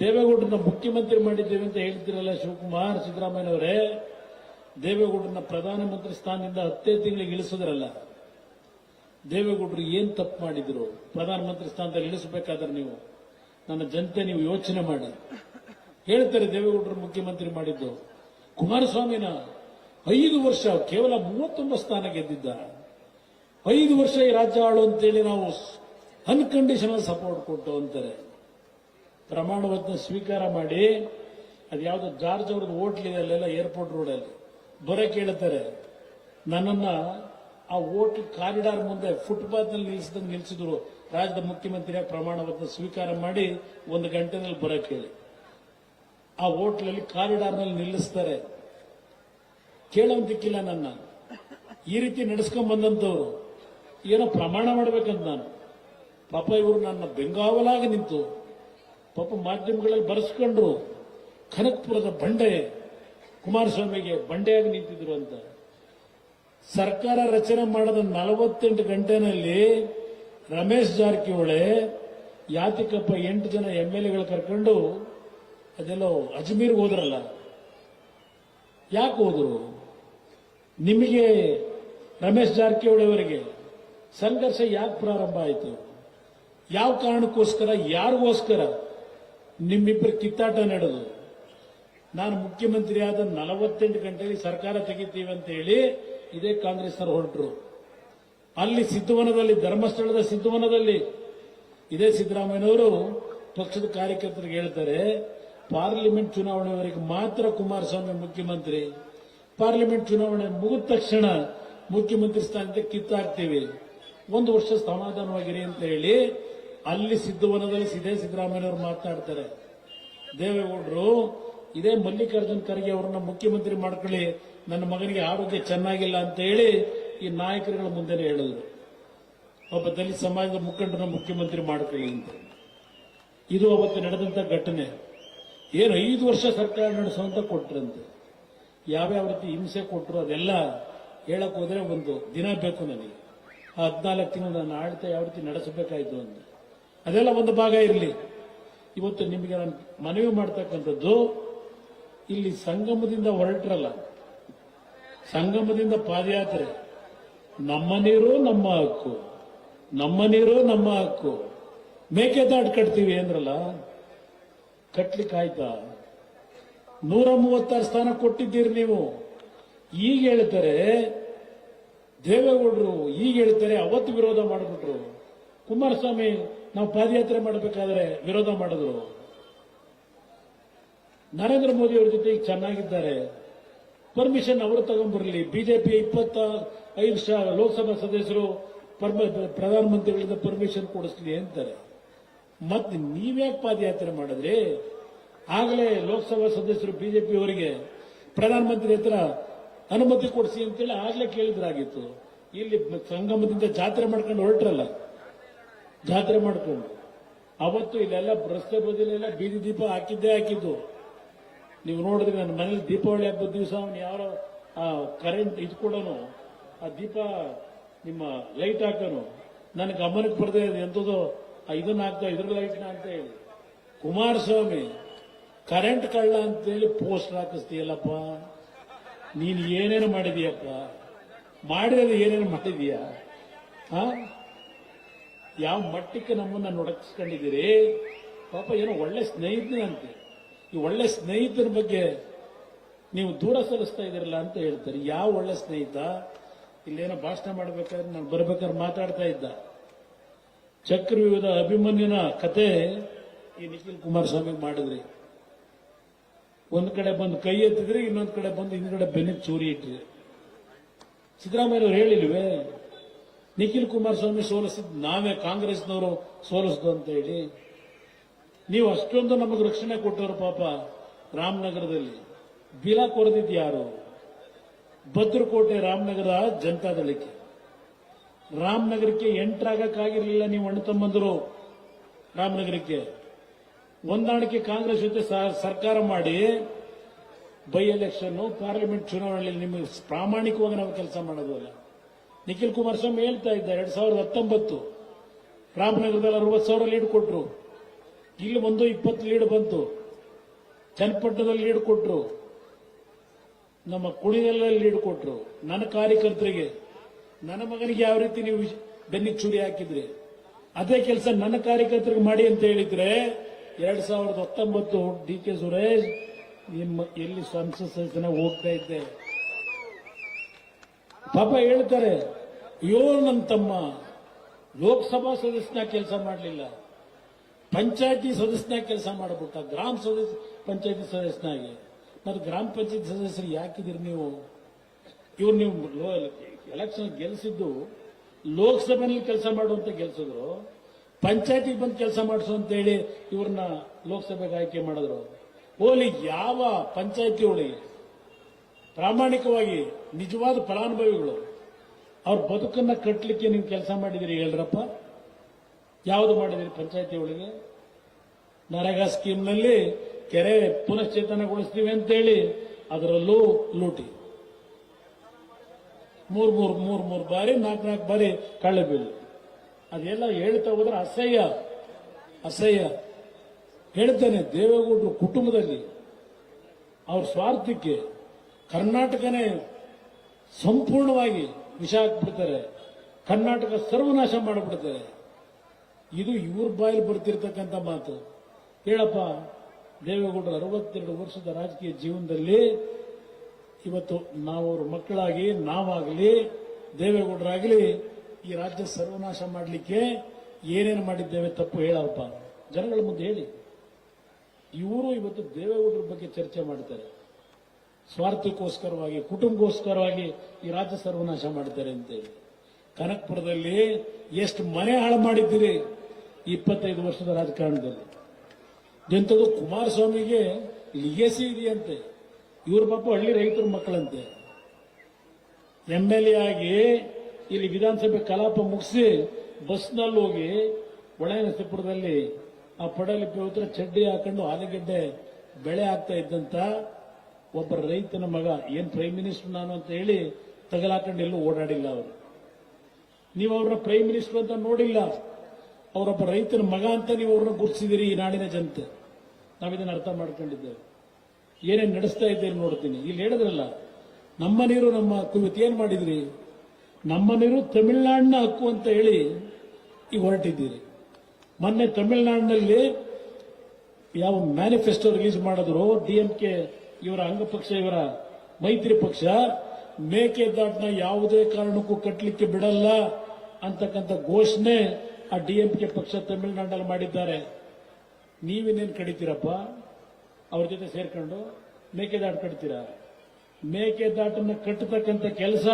ದೇವೇಗೌಡರನ್ನ ಮುಖ್ಯಮಂತ್ರಿ ಮಾಡಿದ್ದೇವೆ ಅಂತ ಹೇಳ್ತಿರಲ್ಲ ಶಿವಕುಮಾರ್ ಸಿದ್ದರಾಮಯ್ಯನವರೇ. ದೇವೇಗೌಡರನ್ನ ಪ್ರಧಾನಮಂತ್ರಿ ಸ್ಥಾನದಿಂದ ಹತ್ತೇ ತಿಂಗಳಿಗೆ ಇಳಿಸಿದ್ರಲ್ಲ. ದೇವೇಗೌಡರು ಏನ್ ತಪ್ಪು ಮಾಡಿದ್ರು? ಪ್ರಧಾನಮಂತ್ರಿ ಸ್ಥಾನದಲ್ಲಿ ಇಳಿಸಬೇಕಾದ್ರೆ ನೀವು? ನನ್ನ ಜನತೆ ನೀವು ಯೋಚನೆ ಮಾಡಿ. ಹೇಳ್ತಾರೆ ದೇವೇಗೌಡರು ಮುಖ್ಯಮಂತ್ರಿ ಮಾಡಿದ್ದು. ಕುಮಾರಸ್ವಾಮಿನ ಐದು ವರ್ಷ ಕೇವಲ ಮೂವತ್ತೊಂಬತ್ತು ಸ್ಥಾನ ಗೆದ್ದಿದ್ದ. ಐದು ವರ್ಷ ಈ ರಾಜ್ಯ ಆಳು ಅಂತೇಳಿ ನಾವು ಅನ್ಕಂಡೀಷನಲ್ ಸಪೋರ್ಟ್ ಕೊಟ್ಟು ಅಂತಾರೆ. ಪ್ರಮಾಣ ವಚನ ಸ್ವೀಕಾರ ಮಾಡಿ ಅದು ಯಾವುದೋ ಜಾರ್ಜ್ ಅವ್ರದ್ದು ಹೋಟ್ಲ್ ಇದೆ ಅಲ್ಲೆಲ್ಲ ಏರ್ಪೋರ್ಟ್ ರೋಡಲ್ಲಿ ಬರೋ ಕೇಳುತ್ತಾರೆ ನನ್ನನ್ನ ಆ ಹೋಟ್ಲ್ ಕಾರಿಡಾರ್ ಮುಂದೆ ಫುಟ್ಪಾತ್ನಲ್ಲಿ ನಿಲ್ಲಿಸಿದಂಗೆ ನಿಲ್ಲಿಸಿದ್ರು ರಾಜ್ಯದ ಮುಖ್ಯಮಂತ್ರಿಯ ಪ್ರಮಾಣ ವಚನ ಸ್ವೀಕಾರ ಮಾಡಿ ಒಂದು ಗಂಟೆನಲ್ಲಿ ಬರೋಕೆ ಹೇಳಿ ಆ ಹೋಟ್ಲಲ್ಲಿ ಕಾರಿಡಾರ್ನಲ್ಲಿ ನಿಲ್ಲಿಸ್ತಾರೆ. ಕೇಳೋಂತಿಕ್ಕಿಲ್ಲ ನನ್ನ. ಈ ರೀತಿ ನಡೆಸ್ಕೊಂಡ್ ಏನೋ ಪ್ರಮಾಣ ಮಾಡ್ಬೇಕಂತ ನಾನು. ಪಾಪ ಇವರು ನನ್ನ ಬೆಂಗಾವಲಾಗಿ ನಿಂತು ಪಾಪ ಮಾಧ್ಯಮಗಳಲ್ಲಿ ಬರೆಸ್ಕೊಂಡ್ರು ಕನಕ್ಪುರದ ಬಂಡೆ, ಕುಮಾರಸ್ವಾಮಿಗೆ ಬಂಡೆಯಾಗಿ ನಿಂತಿದ್ರು ಅಂತ. ಸರ್ಕಾರ ರಚನೆ ಮಾಡದ ನಲವತ್ತೆಂಟು ಗಂಟೆನಲ್ಲಿ ರಮೇಶ್ ಜಾರಕಿಹೊಳಿ ಯಾತಿಕಪ್ಪ ಎಂಟು ಜನ ಎಂ ಎಲ್ ಎಗಳು ಕರ್ಕೊಂಡು ಅದೆಲ್ಲೋ ಅಜ್ಮೀರ್ಗೆ ಹೋದ್ರಲ್ಲ. ಯಾಕೆ ಹೋದ್ರು? ನಿಮಗೆ ರಮೇಶ್ ಜಾರಕಿಹೊಳಿ ಸಂಘರ್ಷ ಯಾಕೆ ಪ್ರಾರಂಭ ಆಯಿತು? ಯಾವ ಕಾರಣಕ್ಕೋಸ್ಕರ, ಯಾರಿಗೋಸ್ಕರ ನಿಮ್ಮಿಬ್ಬರು ಕಿತ್ತಾಟ ನಡೆದು? ನಾನು ಮುಖ್ಯಮಂತ್ರಿ ಆದ ನಲವತ್ತೆಂಟು ಗಂಟೆಗೆ ಸರ್ಕಾರ ತೆಗಿತೀವಿ ಅಂತ ಹೇಳಿ ಇದೇ ಕಾಂಗ್ರೆಸ್ನವರು ಹೊರಟರು. ಅಲ್ಲಿ ಸಿದ್ಧವನದಲ್ಲಿ, ಧರ್ಮಸ್ಥಳದ ಸಿದ್ಧವನದಲ್ಲಿ ಇದೇ ಸಿದ್ದರಾಮಯ್ಯನವರು ಪಕ್ಷದ ಕಾರ್ಯಕರ್ತರಿಗೆ ಹೇಳ್ತಾರೆ, ಪಾರ್ಲಿಮೆಂಟ್ ಚುನಾವಣೆವರೆಗೆ ಮಾತ್ರ ಕುಮಾರಸ್ವಾಮಿ ಮುಖ್ಯಮಂತ್ರಿ. ಪಾರ್ಲಿಮೆಂಟ್ ಚುನಾವಣೆ ಮುಗಿದ ತಕ್ಷಣ ಮುಖ್ಯಮಂತ್ರಿ ಸ್ಥಾನಕ್ಕೆ ಕಿತ್ತಾಕ್ತೇವೆ ಒಂದು ವರ್ಷ ಸಮಾಧಾನವಾಗಿರಿ ಅಂತ ಹೇಳಿ ಅಲ್ಲಿ ಸಿದ್ಧವನದಲ್ಲಿ ಇದೇ ಸಿದ್ದರಾಮಯ್ಯವರು ಮಾತನಾಡ್ತಾರೆ ದೇವೇಗೌಡರು, ಇದೇ ಮಲ್ಲಿಕಾರ್ಜುನ್ ಖರ್ಗೆ ಅವರನ್ನ ಮುಖ್ಯಮಂತ್ರಿ ಮಾಡ್ಕೊಳ್ಳಿ, ನನ್ನ ಮಗನಿಗೆ ಆರೋಗ್ಯ ಚೆನ್ನಾಗಿಲ್ಲ ಅಂತ ಹೇಳಿ ಈ ನಾಯಕರುಗಳ ಮುಂದೆನೆ ಹೇಳಿದ್ರು. ಒಬ್ಬ ದಲಿತ ಸಮಾಜದ ಮುಖಂಡನ ಮುಖ್ಯಮಂತ್ರಿ ಮಾಡ್ಕೊಳ್ಳಿ ಅಂತ. ಇದು ಅವತ್ತು ನಡೆದಂತ ಘಟನೆ. ಏನು ಐದು ವರ್ಷ ಸರ್ಕಾರ ನಡೆಸುವಂತ ಕೊಟ್ರಂತೆ. ಯಾವ್ಯಾವ ರೀತಿ ಹಿಂಸೆ ಕೊಟ್ಟರು ಅದೆಲ್ಲ ಹೇಳಕ್ ಹೋದ್ರೆ ಒಂದು ದಿನ ಬೇಕು ನನಗೆ. ಆ ಹದಿನಾಲ್ಕು ದಿನ ನಾನು ಆಡಳಿತ ಯಾವ ರೀತಿ ನಡೆಸಬೇಕಾಯ್ತು ಅಂತ. ಅದೆಲ್ಲ ಒಂದು ಭಾಗ ಇರಲಿ. ಇವತ್ತು ನಿಮಗೆ ನಾನು ಮನವಿ ಮಾಡ್ತಕ್ಕಂಥದ್ದು, ಇಲ್ಲಿ ಸಂಗಮದಿಂದ ಹೊರಟ್ರಲ್ಲ. ಸಂಗಮದಿಂದ ಪಾದಯಾತ್ರೆ. ನಮ್ಮ ನೀರು, ನಮ್ಮ ಹಕ್ಕು. ನಮ್ಮ ನೀರು, ನಮ್ಮ ಹಕ್ಕು. ಮೇಕೆದಾಟ್ ಕಟ್ತೀವಿ ಅಂದ್ರಲ್ಲ ಕಟ್ಲಿಕ್ಕೆ ಆಯ್ತಾ ನೂರ ಮೂವತ್ತಾರು ಸ್ಥಾನ ಕೊಟ್ಟಿದ್ದೀರಿ ನೀವು. ಈಗ ಹೇಳ್ತಾರೆ ದೇವೇಗೌಡರು ಈಗ ಹೇಳ್ತಾರೆ ಅವತ್ತು ವಿರೋಧ ಮಾಡಿಬಿಟ್ರು. ಕುಮಾರಸ್ವಾಮಿ ನಾವು ಪಾದಯಾತ್ರೆ ಮಾಡಬೇಕಾದ್ರೆ ವಿರೋಧ ಮಾಡಿದ್ರು. ನರೇಂದ್ರ ಮೋದಿ ಅವ್ರ ಜೊತೆ ಚೆನ್ನಾಗಿದ್ದಾರೆ. ಪರ್ಮಿಷನ್ ಅವರು ತಗೊಂಡ್ಬರಲಿ. ಬಿಜೆಪಿ ಇಪ್ಪತ್ತ ಐದು ಲೋಕಸಭಾ ಸದಸ್ಯರು ಪ್ರಧಾನಮಂತ್ರಿಗಳಿಂದ ಪರ್ಮಿಷನ್ ಕೊಡಿಸ್ಲಿ ಅಂತಾರೆ. ಮತ್ತೆ ನೀವ್ಯಾಕೆ ಪಾದಯಾತ್ರೆ ಮಾಡಿದ್ರಿ? ಆಗಲೇ ಲೋಕಸಭಾ ಸದಸ್ಯರು ಬಿಜೆಪಿ ಅವರಿಗೆ ಪ್ರಧಾನಮಂತ್ರಿ ಹತ್ರ ಅನುಮತಿ ಕೊಡಿಸಿ ಅಂತೇಳಿ ಆಗ್ಲೇ ಕೇಳಿದ್ರಾಗಿತ್ತು. ಇಲ್ಲಿ ಸಂಗಮದಿಂದ ಜಾತ್ರೆ ಮಾಡ್ಕೊಂಡು ಹೊರಟ್ರಲ್ಲ. ಜಾತ್ರೆ ಮಾಡ್ಕೊಂಡು. ಅವತ್ತು ಇಲ್ಲೆಲ್ಲ ರಸ್ತೆ ಬದಲೆಲ್ಲ ಬೀದಿ ದೀಪ ಹಾಕಿದ್ದೇ ಹಾಕಿದ್ದು. ನೀವು ನೋಡಿದ್ರೆ ನನ್ನ ಮನೇಲಿ ದೀಪಾವಳಿ ಹಬ್ಬದ ದಿವಸ ಅವನು ಯಾರೋ ಆ ಕರೆಂಟ್ ಇದು ಆ ದೀಪ ನಿಮ್ಮ ಲೈಟ್ ಹಾಕೋನು. ನನ್ನ ಗಮನಕ್ಕೆ ಬರದೆ ಎಂತದೋ ಇದನ್ನ ಹಾಕ್ತಾ ಇದ್ರ ಲೈಟ್ನ ಅಂತ ಹೇಳಿ ಕುಮಾರಸ್ವಾಮಿ ಕರೆಂಟ್ ಕಳ್ಳ ಅಂತೇಳಿ ಪೋಸ್ಟರ್ ಹಾಕಿಸ್ತೀಯಲ್ಲಪ್ಪ? ನೀನು ಏನೇನು ಮಾಡಿದೀಯಪ್ಪ? ಮಾಡಿದ್ರೆ ಏನೇನು ಮಾಡಿದೀಯ? ಯಾವ ಮಟ್ಟಕ್ಕೆ ನಮ್ಮನ್ನ ನೊಡಗಿಸ್ಕೊಂಡಿದ್ದೀರಿ ಪಾಪ ಏನೋ ಒಳ್ಳೆ ಸ್ನೇಹಿತನಂತೆ. ಈ ಒಳ್ಳೆ ಸ್ನೇಹಿತರ ಬಗ್ಗೆ ನೀವು ದೂರ ಸಲ್ಲಿಸ್ತಾ ಇದ್ದೀರಲ್ಲ ಅಂತ ಹೇಳ್ತಾರೆ. ಯಾವ ಒಳ್ಳೆ ಸ್ನೇಹಿತ? ಇಲ್ಲೇನೋ ಭಾಷಣ ಮಾಡ್ಬೇಕಾದ್ರೆ ನಾನು ಬರ್ಬೇಕಾದ್ರೆ ಮಾತಾಡ್ತಾ ಇದ್ದ. ಚಕ್ರವ್ಯೂಹದ ಅಭಿಮನ್ಯುನ ಕತೆ ಈ ನಿಖಿಲ್ ಕುಮಾರಸ್ವಾಮಿ ಮಾಡಿದ್ರಿ. ಒಂದ್ ಕಡೆ ಬಂದು ಕೈ ಎತ್ತಿದ್ರೆ ಇನ್ನೊಂದ್ ಕಡೆ ಬಂದು ಹಿಂದ್ಗಡೆ ಬೆನ್ನಿಗೆ ಚೂರಿ ಇಟ್ಟಿದೆ. ಸಿದ್ದರಾಮಯ್ಯ ಅವರು ಹೇಳಿಲ್ವೇ? ನಿಖಿಲ್ ಕುಮಾರಸ್ವಾಮಿ ಸೋಲಿಸಿದ್ ನಾವೇ ಕಾಂಗ್ರೆಸ್ನವರು ಸೋಲಿಸ್ದು ಅಂತ ಹೇಳಿ ನೀವು ಅಷ್ಟೊಂದು ನಮಗೆ ರಕ್ಷಣೆ ಕೊಟ್ಟವರು ಪಾಪ ರಾಮನಗರದಲ್ಲಿ. ಬಿಲ ಕೊರೆದಿದ್ದು ಯಾರು? ಭದ್ರಕೋಟೆ ರಾಮನಗರ ಜನತಾದಳಕ್ಕೆ ರಾಮನಗರಕ್ಕೆ ಎಂಟ್ರಾಗಕ್ಕಾಗಿರ್ಲಿಲ್ಲ ನೀವು ಅಣ್ಣ ತಮ್ಮಂದರು ರಾಮನಗರಕ್ಕೆ. ಹೊಂದಾಣಿಕೆ ಕಾಂಗ್ರೆಸ್ ಜೊತೆ ಸರ್ಕಾರ ಮಾಡಿ ಬೈ ಎಲೆಕ್ಷನ್, ಪಾರ್ಲಿಮೆಂಟ್ ಚುನಾವಣೆಯಲ್ಲಿ ನಿಮಗೆ ಪ್ರಾಮಾಣಿಕವಾಗಿ ನಾವು ಕೆಲಸ ಮಾಡೋದು ಅಲ್ಲ. ನಿಖಿಲ್ ಕುಮಾರಸ್ವಾಮಿ ಹೇಳ್ತಾ ಇದ್ದಾರೆ, ಎರಡ್ ಸಾವಿರದ ಹತ್ತೊಂಬತ್ತು ರಾಮನಗರದಲ್ಲಿ ಅರವತ್ತು ಸಾವಿರ ಲೀಡ್ ಕೊಟ್ರು. ಇಲ್ಲಿ ಒಂದು ಇಪ್ಪತ್ತು ಲೀಡ್ ಬಂತು. ಚನ್ನಪಟ್ಟಣದಲ್ಲಿ ಲೀಡ್ ಕೊಟ್ರು. ನಮ್ಮ ಕುಣಿಯಲ್ಲಿ ಲೀಡ್ ಕೊಟ್ರು. ನನ್ನ ಕಾರ್ಯಕರ್ತರಿಗೆ, ನನ್ನ ಮಗನಿಗೆ ಯಾವ ರೀತಿ ನೀವು ಬೆನ್ನಿಗೆ ಚೂರಿ ಹಾಕಿದ್ರಿ? ಅದೇ ಕೆಲಸ ನನ್ನ ಕಾರ್ಯಕರ್ತರಿಗೆ ಮಾಡಿ ಅಂತ ಹೇಳಿದ್ರೆ ಎರಡ್ ಸಾವಿರದ ಹತ್ತೊಂಬತ್ತು ಡಿ ಕೆ ಸುರೇಶ್, ನಿಮ್ಮ ಎಲ್ಲಿ ಸಂಸತ್ ಸದಸ್ಯನ ಹೋಗ್ತಾ ಇದ್ದೆ ಪಾಪ ಹೇಳ್ತಾರೆ ಯೋ ನನ್ನ ತಮ್ಮ, ಲೋಕಸಭಾ ಸದಸ್ಯನ ಕೆಲಸ ಮಾಡಲಿಲ್ಲ. ಪಂಚಾಯತಿ ಸದಸ್ಯನ ಕೆಲಸ ಮಾಡಿಬಿಟ್ಟ, ಗ್ರಾಮ ಸದಸ್ಯ, ಪಂಚಾಯತಿ ಸದಸ್ಯನಾಗಿ. ಮತ್ತು ಗ್ರಾಮ ಪಂಚಾಯತಿ ಸದಸ್ಯರು ಯಾಕಿದಿರಿ ನೀವು? ಇವ್ರು ನೀವು ಎಲೆಕ್ಷನ್ ಗೆಲ್ಸಿದ್ದು ಲೋಕಸಭೆಯಲ್ಲಿ ಕೆಲಸ ಮಾಡುವಂತ ಗೆಲ್ಸಿದ್ರು. ಪಂಚಾಯತಿಗೆ ಬಂದು ಕೆಲಸ ಮಾಡಿಸು ಅಂತ ಹೇಳಿ ಇವ್ರನ್ನ ಲೋಕಸಭೆಗೆ ಆಯ್ಕೆ ಮಾಡಿದ್ರು. ಹೋಲಿ ಯಾವ ಪಂಚಾಯತಿ ಒಳಗೆ ಪ್ರಾಮಾಣಿಕವಾಗಿ ನಿಜವಾದ ಫಲಾನುಭವಿಗಳು, ಅವ್ರ ಬದುಕನ್ನ ಕಟ್ಟಲಿಕ್ಕೆ ನೀವು ಕೆಲಸ ಮಾಡಿದಿರಿ ಹೇಳ್ರಪ್ಪ. ಯಾವ್ದು ಮಾಡಿದಿರಿ ಪಂಚಾಯತಿ ಒಳಗೆ ನರೇಗಾ ಸ್ಕೀಮ್ನಲ್ಲಿ ಕೆರೆ ಪುನಶ್ಚೇತನಗೊಳಿಸ್ತೀವಿ ಅಂತೇಳಿ ಅದರಲ್ಲೂ ಲೂಟಿ. ಮೂರ್ ಮೂರ್ ಮೂರ್ ಮೂರ್ ಬಾರಿ, ನಾಲ್ಕು ನಾಲ್ಕು ಬಾರಿ ಕಳ್ಳೆ ಬೀಳು ಅದೆಲ್ಲ ಹೇಳ್ತಾ ಹೋದ್ರೆ ಅಸಹ್ಯ. ಅಸಹ್ಯ. ಹೇಳ್ತಾನೆ ದೇವೇಗೌಡರು ಕುಟುಂಬದಲ್ಲಿ ಅವ್ರ ಸ್ವಾರ್ಥಕ್ಕೆ ಕರ್ನಾಟಕನೇ ಸಂಪೂರ್ಣವಾಗಿ ವಿಷ ಹಾಕ್ಬಿಡ್ತಾರೆ. ಕರ್ನಾಟಕ ಸರ್ವನಾಶ ಮಾಡಿಬಿಡ್ತಾರೆ. ಇದು ಇವ್ರ ಬಾಯಲ್ಲಿ ಬರ್ತಿರ್ತಕ್ಕಂಥ ಮಾತು. ಹೇಳಪ್ಪ, ದೇವೇಗೌಡರು ಅರವತ್ತೆರಡು ವರ್ಷದ ರಾಜಕೀಯ ಜೀವನದಲ್ಲಿ ಇವತ್ತು ನಾವು ಅವ್ರ ಮಕ್ಕಳಾಗಿ, ನಾವಾಗಲಿ, ದೇವೇಗೌಡರಾಗಲಿ ಈ ರಾಜ್ಯ ಸರ್ವನಾಶ ಮಾಡಲಿಕ್ಕೆ ಏನೇನು ಮಾಡಿದ್ದೇವೆ ತಪ್ಪು ಹೇಳಪ್ಪ. ಜನಗಳ ಮುಂದೆ ಹೇಳಿ. ಇವರು ಇವತ್ತು ದೇವೇಗೌಡರ ಬಗ್ಗೆ ಚರ್ಚೆ ಮಾಡ್ತಾರೆ. ಸ್ವಾರ್ಥಕ್ಕೋಸ್ಕರವಾಗಿ, ಕುಟುಂಬಕ್ಕೋಸ್ಕರವಾಗಿ ಈ ರಾಜ್ಯ ಸರ್ವನಾಶ ಮಾಡ್ತಾರೆ ಅಂತೇಳಿ. ಕನಕಪುರದಲ್ಲಿ ಎಷ್ಟು ಮನೆ ಹಾಳು ಮಾಡಿದ್ದೀರಿ ಇಪ್ಪತ್ತೈದು ವರ್ಷದ ರಾಜಕಾರಣದಲ್ಲಿ. ಎಂಥದ್ದು ಕುಮಾರಸ್ವಾಮಿಗೆ ಲಿಗೇಸಿ ಇದೆಯಂತೆ. ಇವ್ರ ಪಾಪ ಹಳ್ಳಿ ರೈತರ ಮಕ್ಕಳಂತೆ. ಎಂ ಎಲ್ ಎ ಆಗಿ ಇಲ್ಲಿ ವಿಧಾನಸಭೆ ಕಲಾಪ ಮುಗಿಸಿ ಬಸ್ನಲ್ಲಿ ಹೋಗಿ ಒಳನರಸೀಪುರದಲ್ಲಿ ಆ ಪಡಲಿ ಪವಿತ್ರ ಚಡ್ಡಿ ಹಾಕೊಂಡು ಆಲೂಗಡ್ಡೆ ಬೆಳೆ ಆಗ್ತಾ ಇದ್ದಂತ ಒಬ್ಬ ರೈತನ ಮಗ, ಏನ್ ಪ್ರೈಮ್ ಮಿನಿಸ್ಟರ್ ನಾನು ಅಂತ ಹೇಳಿ ತಗಲಾಕೊಂಡು ಎಲ್ಲೂ ಓಡಾಡಿಲ್ಲ ಅವರು. ನೀವು ಅವ್ರನ್ನ ಪ್ರೈಮ್ ಮಿನಿಸ್ಟರ್ ಅಂತ ನೋಡಿಲ್ಲ. ಅವರೊಬ್ಬ ರೈತನ ಮಗ ಅಂತ ನೀವು ಅವ್ರನ್ನ ಗುರುತಿಸಿದಿರಿ ಈ ನಾಡಿನ ಜನತೆ. ನಾವಿದನ್ನ ಅರ್ಥ ಮಾಡ್ಕೊಂಡಿದ್ದೇವೆ. ಏನೇನು ನಡೆಸ್ತಾ ಇದ್ದೇನೆ ನೋಡ್ತೀನಿ. ಇಲ್ಲಿ ಹೇಳಿದ್ರಲ್ಲ, ನಮ್ಮ ನೀರು ನಮ್ಮ ಇವತ್ತು ಏನ್ ಮಾಡಿದ್ರಿ? ನಮ್ಮ ನೀರು ತಮಿಳುನಾಡಿನ ಹಕ್ಕು ಅಂತ ಹೇಳಿ ಈಗ ಹೊರಟಿದ್ದೀರಿ. ಮೊನ್ನೆ ತಮಿಳುನಾಡಿನಲ್ಲಿ ಯಾವ ಮ್ಯಾನಿಫೆಸ್ಟೋ ರಿಲೀಸ್ ಮಾಡಿದ್ರು ಡಿಎಂಕೆ ಇವರ ಅಂಗಪಕ್ಷ, ಇವರ ಮೈತ್ರಿ ಪಕ್ಷ. ಮೇಕೆದಾಟನ ಯಾವುದೇ ಕಾರಣಕ್ಕೂ ಕಟ್ಟಲಿಕ್ಕೆ ಬಿಡಲ್ಲ ಅಂತಕ್ಕಂಥ ಘೋಷಣೆ ಆ ಡಿಎಂಕೆ ಪಕ್ಷ ತಮಿಳುನಾಡಲ್ಲಿ ಮಾಡಿದ್ದಾರೆ. ನೀವೇನೇನು ಕಡಿತೀರಪ್ಪ? ಅವ್ರ ಜೊತೆ ಸೇರ್ಕೊಂಡು ಮೇಕೆದಾಟು ಕಟ್ತೀರಾ? ಮೇಕೆದಾಟನ್ನ ಕಟ್ಟತಕ್ಕಂಥ ಕೆಲಸ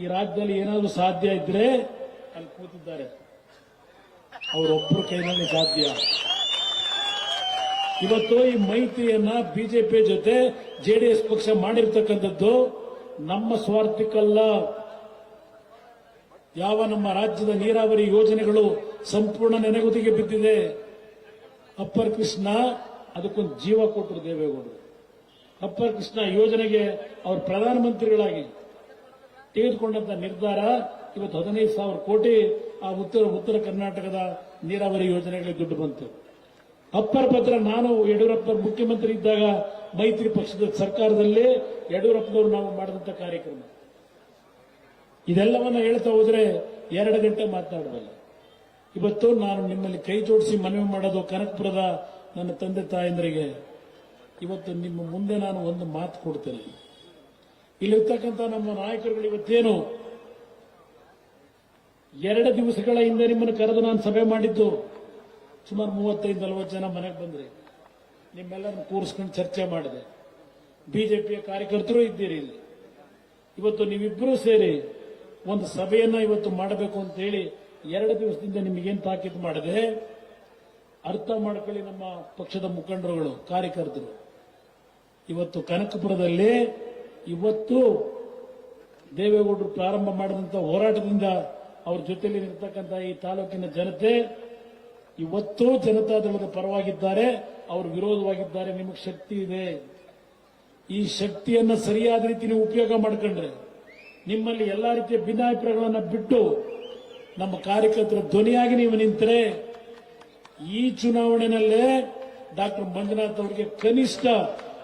ಈ ರಾಜ್ಯದಲ್ಲಿ ಏನಾದರೂ ಸಾಧ್ಯ ಇದ್ರೆ ಅಲ್ಲಿ ಕೂತಿದ್ದಾರೆ. ಅವರೊಬ್ಬರ ಕೈನಲ್ಲಿ ಸಾಧ್ಯ. ಇವತ್ತು ಈ ಮೈತ್ರಿಯನ್ನ ಬಿಜೆಪಿ ಜೊತೆ ಜೆಡಿಎಸ್ ಪಕ್ಷ ಮಾಡಿರ್ತಕ್ಕಂಥದ್ದು ನಮ್ಮ ಸ್ವಾರ್ಥಕ್ಕಲ್ಲ. ಯಾವ ನಮ್ಮ ರಾಜ್ಯದ ನೀರಾವರಿ ಯೋಜನೆಗಳು ಸಂಪೂರ್ಣ ನೆನೆಗುದಿಗೆ ಬಿದ್ದಿದೆ. ಅಪ್ಪರ್ ಕೃಷ್ಣ ಅದಕ್ಕೊಂದು ಜೀವ ಕೊಟ್ಟರು ದೇವೇಗೌಡರು. ಅಪ್ಪರ್ ಕೃಷ್ಣ ಯೋಜನೆಗೆ ಅವರು ಪ್ರಧಾನಮಂತ್ರಿಗಳಾಗಿ ತೆಗೆದುಕೊಂಡಂತ ನಿರ್ಧಾರ ಇವತ್ತು ಹದಿನೈದು ಸಾವಿರ ಕೋಟಿ ಆ ಉತ್ತರ ಉತ್ತರ ಕರ್ನಾಟಕದ ನೀರಾವರಿ ಯೋಜನೆಗಳಿಗೆ ದುಡ್ಡು ಬಂತು. ಅಪ್ಪರ ಪತ್ರ ನಾನು, ಯಡಿಯೂರಪ್ಪ ಮುಖ್ಯಮಂತ್ರಿ ಇದ್ದಾಗ ಮೈತ್ರಿ ಪಕ್ಷದ ಸರ್ಕಾರದಲ್ಲಿ ಯಡಿಯೂರಪ್ಪನವರು ನಾವು ಮಾಡಿದಂತ ಕಾರ್ಯಕ್ರಮ. ಇದೆಲ್ಲವನ್ನ ಹೇಳ್ತಾ ಹೋದ್ರೆ ಎರಡು ಗಂಟೆ ಮಾತನಾಡಬಲ್ಲ ಇವತ್ತು ನಾನು ನಿಮ್ಮಲ್ಲಿ ಕೈ ಜೋಡಿಸಿ ಮನವಿ ಮಾಡೋದು ಕನಕಪುರದ ನನ್ನ ತಂದೆ ತಾಯಂದರಿಗೆ. ಇವತ್ತು ನಿಮ್ಮ ಮುಂದೆ ನಾನು ಒಂದು ಮಾತು ಕೊಡ್ತೇನೆ. ಇಲ್ಲಿರ್ತಕ್ಕಂಥ ನಮ್ಮ ನಾಯಕರುಗಳು ಇವತ್ತೇನು ಎರಡು ದಿವಸಗಳ ಹಿಂದೆ ನಿಮ್ಮನ್ನು ಕರೆದು ನಾನು ಸಭೆ ಮಾಡಿದ್ದು. ಸುಮಾರು ಮೂವತ್ತೈದು, ನಲವತ್ತು ಜನ ಮನೆಗೆ ಬಂದ್ರಿ. ನಿಮ್ಮೆಲ್ಲರನ್ನು ಕೂರಿಸ್ಕೊಂಡು ಚರ್ಚೆ ಮಾಡಿದೆ. ಬಿಜೆಪಿಯ ಕಾರ್ಯಕರ್ತರು ಇದ್ದೀರಿ ಇಲ್ಲಿ. ಇವತ್ತು ನೀವಿಬ್ಬರೂ ಸೇರಿ ಒಂದು ಸಭೆಯನ್ನ ಇವತ್ತು ಮಾಡಬೇಕು ಅಂತ ಹೇಳಿ ಎರಡು ದಿವಸದಿಂದ ನಿಮಗೇನು ತಾಕೀತು ಮಾಡಿದೆ. ಅರ್ಥ ಮಾಡ್ಕೊಳ್ಳಿ ನಮ್ಮ ಪಕ್ಷದ ಮುಖಂಡರುಗಳು, ಕಾರ್ಯಕರ್ತರು. ಇವತ್ತು ಕನಕಪುರದಲ್ಲಿ ಇವತ್ತು ದೇವೇಗೌಡರು ಪ್ರಾರಂಭ ಮಾಡಿದಂತ ಹೋರಾಟದಿಂದ ಅವ್ರ ಜೊತೆಯಲ್ಲಿ ಇರತಕ್ಕಂಥ ಈ ತಾಲೂಕಿನ ಜನತೆ ಇವತ್ತು ಜನತಾದಳದ ಪರವಾಗಿದ್ದಾರೆ, ಅವರು ವಿರೋಧವಾಗಿದ್ದಾರೆ, ನಿಮಗೆ ಶಕ್ತಿ ಇದೆ. ಈ ಶಕ್ತಿಯನ್ನ ಸರಿಯಾದ ರೀತಿ ನೀವು ಉಪಯೋಗ ಮಾಡಿಕೊಂಡ್ರೆ ನಿಮ್ಮಲ್ಲಿ ಎಲ್ಲಾ ರೀತಿಯ ಭಿನ್ನಾಭಿಪ್ರಾಯಗಳನ್ನು ಬಿಟ್ಟು ನಮ್ಮ ಕಾರ್ಯಕರ್ತರ ಧ್ವನಿಯಾಗಿ ನೀವು ನಿಂತರೆ ಈ ಚುನಾವಣೆಯಲ್ಲೇ ಡಾಕ್ಟರ್ ಮಂಜುನಾಥ್ ಅವರಿಗೆ ಕನಿಷ್ಠ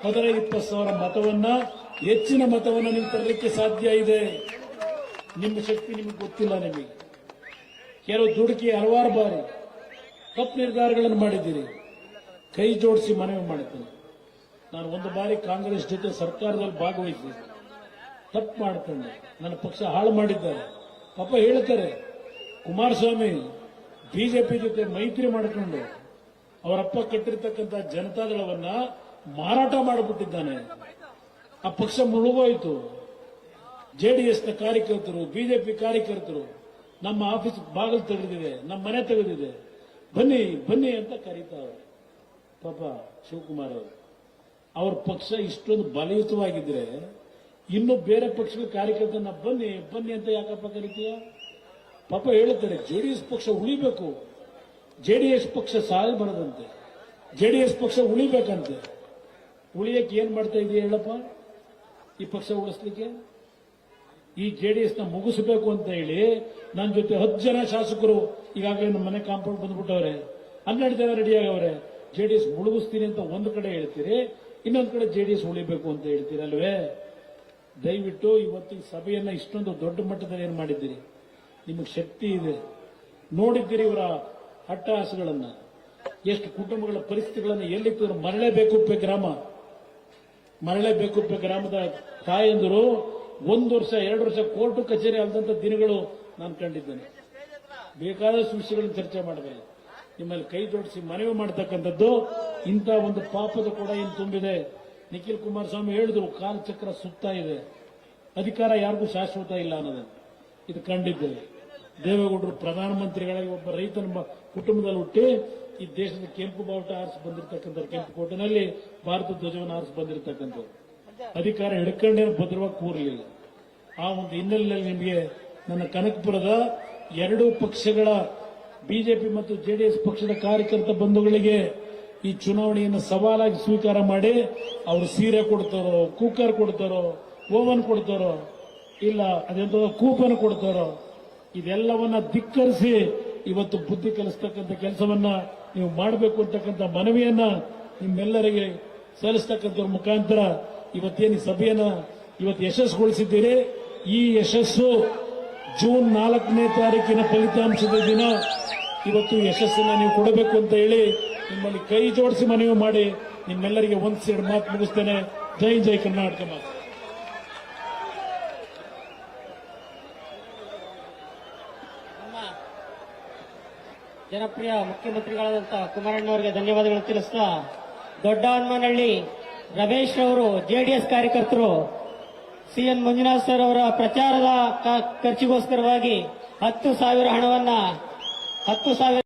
ಹದಿನೈದು ಇಪ್ಪತ್ತು ಸಾವಿರ ಮತವನ್ನ ಹೆಚ್ಚಿನ ಮತವನ್ನು ನೀವು ತರಲಿಕ್ಕೆ ಸಾಧ್ಯ ಇದೆ. ನಿಮ್ಮ ಶಕ್ತಿ ನಿಮಗೆ ಗೊತ್ತಿಲ್ಲ ನಿಮಗೆ. ಕೆಲವು ದುಡುಕಿ ಹಲವಾರು ಬಾರಿ ತಪ್ಪು ನಿರ್ಧಾರಗಳನ್ನು ಮಾಡಿದ್ದೀರಿ. ಕೈ ಜೋಡಿಸಿ ಮನವಿ ಮಾಡುತ್ತೇನೆ ನಾನು ಒಂದು ಬಾರಿ ಕಾಂಗ್ರೆಸ್ ಜೊತೆ ಸರ್ಕಾರದಲ್ಲಿ ಭಾಗವಹಿಸಿ ತಪ್ಪು ಮಾಡ್ಕೊಂಡೆ ನನ್ನ ಪಕ್ಷ ಹಾಳು ಮಾಡಿದ್ದಾರೆ. ಪಾಪ ಹೇಳ್ತಾರೆ, ಕುಮಾರಸ್ವಾಮಿ ಬಿಜೆಪಿ ಜೊತೆ ಮೈತ್ರಿ ಮಾಡಿಕೊಂಡು ಅವರಪ್ಪ ಕಟ್ಟಿರ್ತಕ್ಕಂಥ ಜನತಾದಳವನ್ನ ಮಾರಾಟ ಮಾಡಿಬಿಟ್ಟಿದ್ದಾನೆ. ಆ ಪಕ್ಷ ಮುಳುಗೋಯ್ತು. ಜೆಡಿಎಸ್ನ ಕಾರ್ಯಕರ್ತರು, ಬಿಜೆಪಿ ಕಾರ್ಯಕರ್ತರು ನಮ್ಮ ಆಫೀಸ್ ಬಾಗಿಲು ತೆಗೆದಿದೆ, ನಮ್ಮ ಮನೆ ತೆಗೆದಿದೆ. ಬನ್ನಿ ಬನ್ನಿ ಅಂತ ಕರೀತಾರೆ ಪಾಪ ಶಿವಕುಮಾರ್ ಅವರು. ಅವ್ರ ಪಕ್ಷ ಇಷ್ಟೊಂದು ಬಲಯುತವಾಗಿದ್ರೆ ಇನ್ನು ಬೇರೆ ಪಕ್ಷದ ಕಾರ್ಯಕರ್ತನ ಬನ್ನಿ ಬನ್ನಿ ಅಂತ ಯಾಕಪ್ಪ ಕರಿತೀಯ? ಪಾಪ ಹೇಳುತ್ತಾರೆ ಜೆಡಿಎಸ್ ಪಕ್ಷ ಉಳಿಬೇಕು. ಜೆಡಿಎಸ್ ಪಕ್ಷ ಸಾಯಬಾರದಂತೆ ಜೆಡಿಎಸ್ ಪಕ್ಷ ಉಳಿಬೇಕಂತೆ. ಉಳಿಯಕ್ಕೆ ಏನ್ ಮಾಡ್ತಾ ಇದೆಯಾ ಹೇಳಪ್ಪ? ಈ ಪಕ್ಷ ಉಳಿಸ್ಲಿಕ್ಕೆ? ಈ ಜೆಡಿಎಸ್ನ ಮುಗಿಸಬೇಕು ಅಂತ ಹೇಳಿ ನನ್ನ ಜೊತೆ ಹತ್ತು ಜನ ಶಾಸಕರು ಈಗಾಗಲೇ ನಮ್ಮ ಮನೆ ಕಾಂಪೌಂಡ್ ಬಂದ್ಬಿಟ್ಟವ್ರೆ. ಹನ್ನೆರಡು ಜನ ರೆಡಿ ಆಗವ್ರೆ. ಜೆಡಿಎಸ್ ಮುಳುಗಿಸ್ತೀನಿ ಅಂತ ಒಂದು ಕಡೆ ಹೇಳ್ತೀರಿ, ಇನ್ನೊಂದು ಕಡೆ ಜೆಡಿಎಸ್ ಉಳಿಬೇಕು ಅಂತ ಹೇಳ್ತೀರಿ ಅಲ್ವೇ? ದಯವಿಟ್ಟು ಇವತ್ತು ಈ ಸಭೆಯನ್ನ ಇಷ್ಟೊಂದು ದೊಡ್ಡ ಮಟ್ಟದಲ್ಲಿ ಏನ್ ಮಾಡಿದ್ದೀರಿ? ನಿಮಗೆ ಶಕ್ತಿ ಇದೆ. ನೋಡಿದ್ದೀರಿ ಇವರ ಹಟ್ಟಹಾಸಗಳನ್ನ ಎಷ್ಟು ಕುಟುಂಬಗಳ ಪರಿಸ್ಥಿತಿಗಳನ್ನು ಎಲ್ಲಿ ಮರಳೇಬೇಕು ಮರಳೇಬೇಕುಪ್ಪೆ ಗ್ರಾಮ ಮರಳೇಬೇಕುಪ್ಪೆ ಗ್ರಾಮದ ತಾಯಂದರು ಒಂದು ವರ್ಷ, ಎರಡು ವರ್ಷ ಕೋರ್ಟು ಕಚೇರಿ ಆದಂತ ದಿನಗಳು ನಾನು ಕಂಡಿದ್ದೇನೆ. ಬೇಕಾದಷ್ಟು ವಿಷಯಗಳನ್ನು ಚರ್ಚೆ ಮಾಡಬೇಕು ನಿಮ್ಮಲ್ಲಿ ಕೈ ಜೋಡಿಸಿ ಮನವಿ ಮಾಡತಕ್ಕಂಥದ್ದು ಇಂಥ ಒಂದು ಪಾಪದ ಕೂಡ ಏನು ತುಂಬಿದೆ. ನಿಖಿಲ್ ಕುಮಾರಸ್ವಾಮಿ ಹೇಳಿದ್ರು, ಕಾಲಚಕ್ರ ಸುತ್ತ ಇದೆ. ಅಧಿಕಾರ ಯಾರಿಗೂ ಶಾಶ್ವತ ಇಲ್ಲ ಅನ್ನೋದನ್ನು ಇದು ಕಂಡಿದ್ದೇವೆ ದೇವೇಗೌಡರು ಪ್ರಧಾನಮಂತ್ರಿಗಳಾಗಿ ಒಬ್ಬ ರೈತನ ಕುಟುಂಬದಲ್ಲಿ ಹುಟ್ಟಿ ಈ ದೇಶದ ಕೆಂಪು ಬಾವುಟ ಆರಿಸಿ ಬಂದಿರತಕ್ಕಂಥ ಕೆಂಪು ಕೋಟೆನಲ್ಲಿ ಭಾರತ ಧ್ವಜವನ್ನು ಆರಿಸಿ ಬಂದಿರತಕ್ಕಂಥದ್ದು. ಅಧಿಕಾರ ಹಿಡ್ಕೊಂಡೇ ಭದ್ರವಾಗಿ ಕೂರಲಿಲ್ಲ. ಆ ಒಂದು ಹಿನ್ನೆಲೆಯಲ್ಲಿ ನಿಮಗೆ ನನ್ನ ಕನಕಪುರದ ಎರಡೂ ಪಕ್ಷಗಳ ಬಿಜೆಪಿ ಮತ್ತು ಜೆಡಿಎಸ್ ಪಕ್ಷದ ಕಾರ್ಯಕರ್ತ ಬಂಧುಗಳಿಗೆ ಈ ಚುನಾವಣೆಯನ್ನು ಸವಾಲಾಗಿ ಸ್ವೀಕಾರ ಮಾಡಿ ಅವರು ಸೀರೆ ಕೊಡ್ತಾರೋ, ಕುಕ್ಕರ್ ಕೊಡ್ತಾರೋ, ಓವನ್ ಕೊಡ್ತಾರೋ, ಇಲ್ಲ ಅದೆಂತ ಕೂಪನ್ ಕೊಡ್ತಾರೋ, ಇದೆಲ್ಲವನ್ನ ಧಿಕ್ಕರಿಸಿ ಇವತ್ತು ಬುದ್ಧಿ ಕಲಿಸ್ತಕ್ಕಂಥ ಕೆಲಸವನ್ನ ನೀವು ಮಾಡಬೇಕು ಅಂತಕ್ಕಂಥ ಮನವಿಯನ್ನ ನಿಮ್ಮೆಲ್ಲರಿಗೆ ಸಲ್ಲಿಸ್ತಕ್ಕಂಥ ಮುಖಾಂತರ ಇವತ್ತೇನು ಈ ಸಭೆಯನ್ನ ಇವತ್ತು ಯಶಸ್ಸುಗೊಳಿಸಿದ್ದೀರಿ? ಈ ಯಶಸ್ಸು ಜೂನ್ ನಾಲ್ಕನೇ ತಾರೀಕಿನ ಫಲಿತಾಂಶದ ದಿನ. ಇವತ್ತು ಯಶಸ್ಸನ್ನ ನೀವು ಕೊಡಬೇಕು ಅಂತ ಹೇಳಿ ನಿಮ್ಮಲ್ಲಿ ಕೈ ಜೋಡಿಸಿ ಮನವಿ ಮಾಡಿ ನಿಮ್ಮೆಲ್ಲರಿಗೆ ಒಂದ್ ಸೇಡ್ ಮಾತು ಮುಗಿಸ್ತೇನೆ. ಜೈ ಜೈ ಕರ್ನಾಟಕ ಮಾತು ನಮ್ಮ ಜನಪ್ರಿಯ ಮುಖ್ಯಮಂತ್ರಿಗಳಾದಂಥ ಕುಮಾರಣ್ಣವರಿಗೆ ಧನ್ಯವಾದಗಳು ತಿಳಿಸ್ತಾ ದೊಡ್ಡ ಹನುಮನಹಳ್ಳಿ ರಮೇಶ್ ಅವರು, ಜೆಡಿಎಸ್ ಕಾರ್ಯಕರ್ತರು, ಸಿಎನ್ ಮಂಜುನಾಥ್ ಸರ್ ಅವರ ಪ್ರಚಾರದ ಖರ್ಚಿಗೋಸ್ಕರವಾಗಿ ಹತ್ತು ಸಾವಿರ ಹಣವನ್ನ, ಹತ್ತು ಸಾವಿರ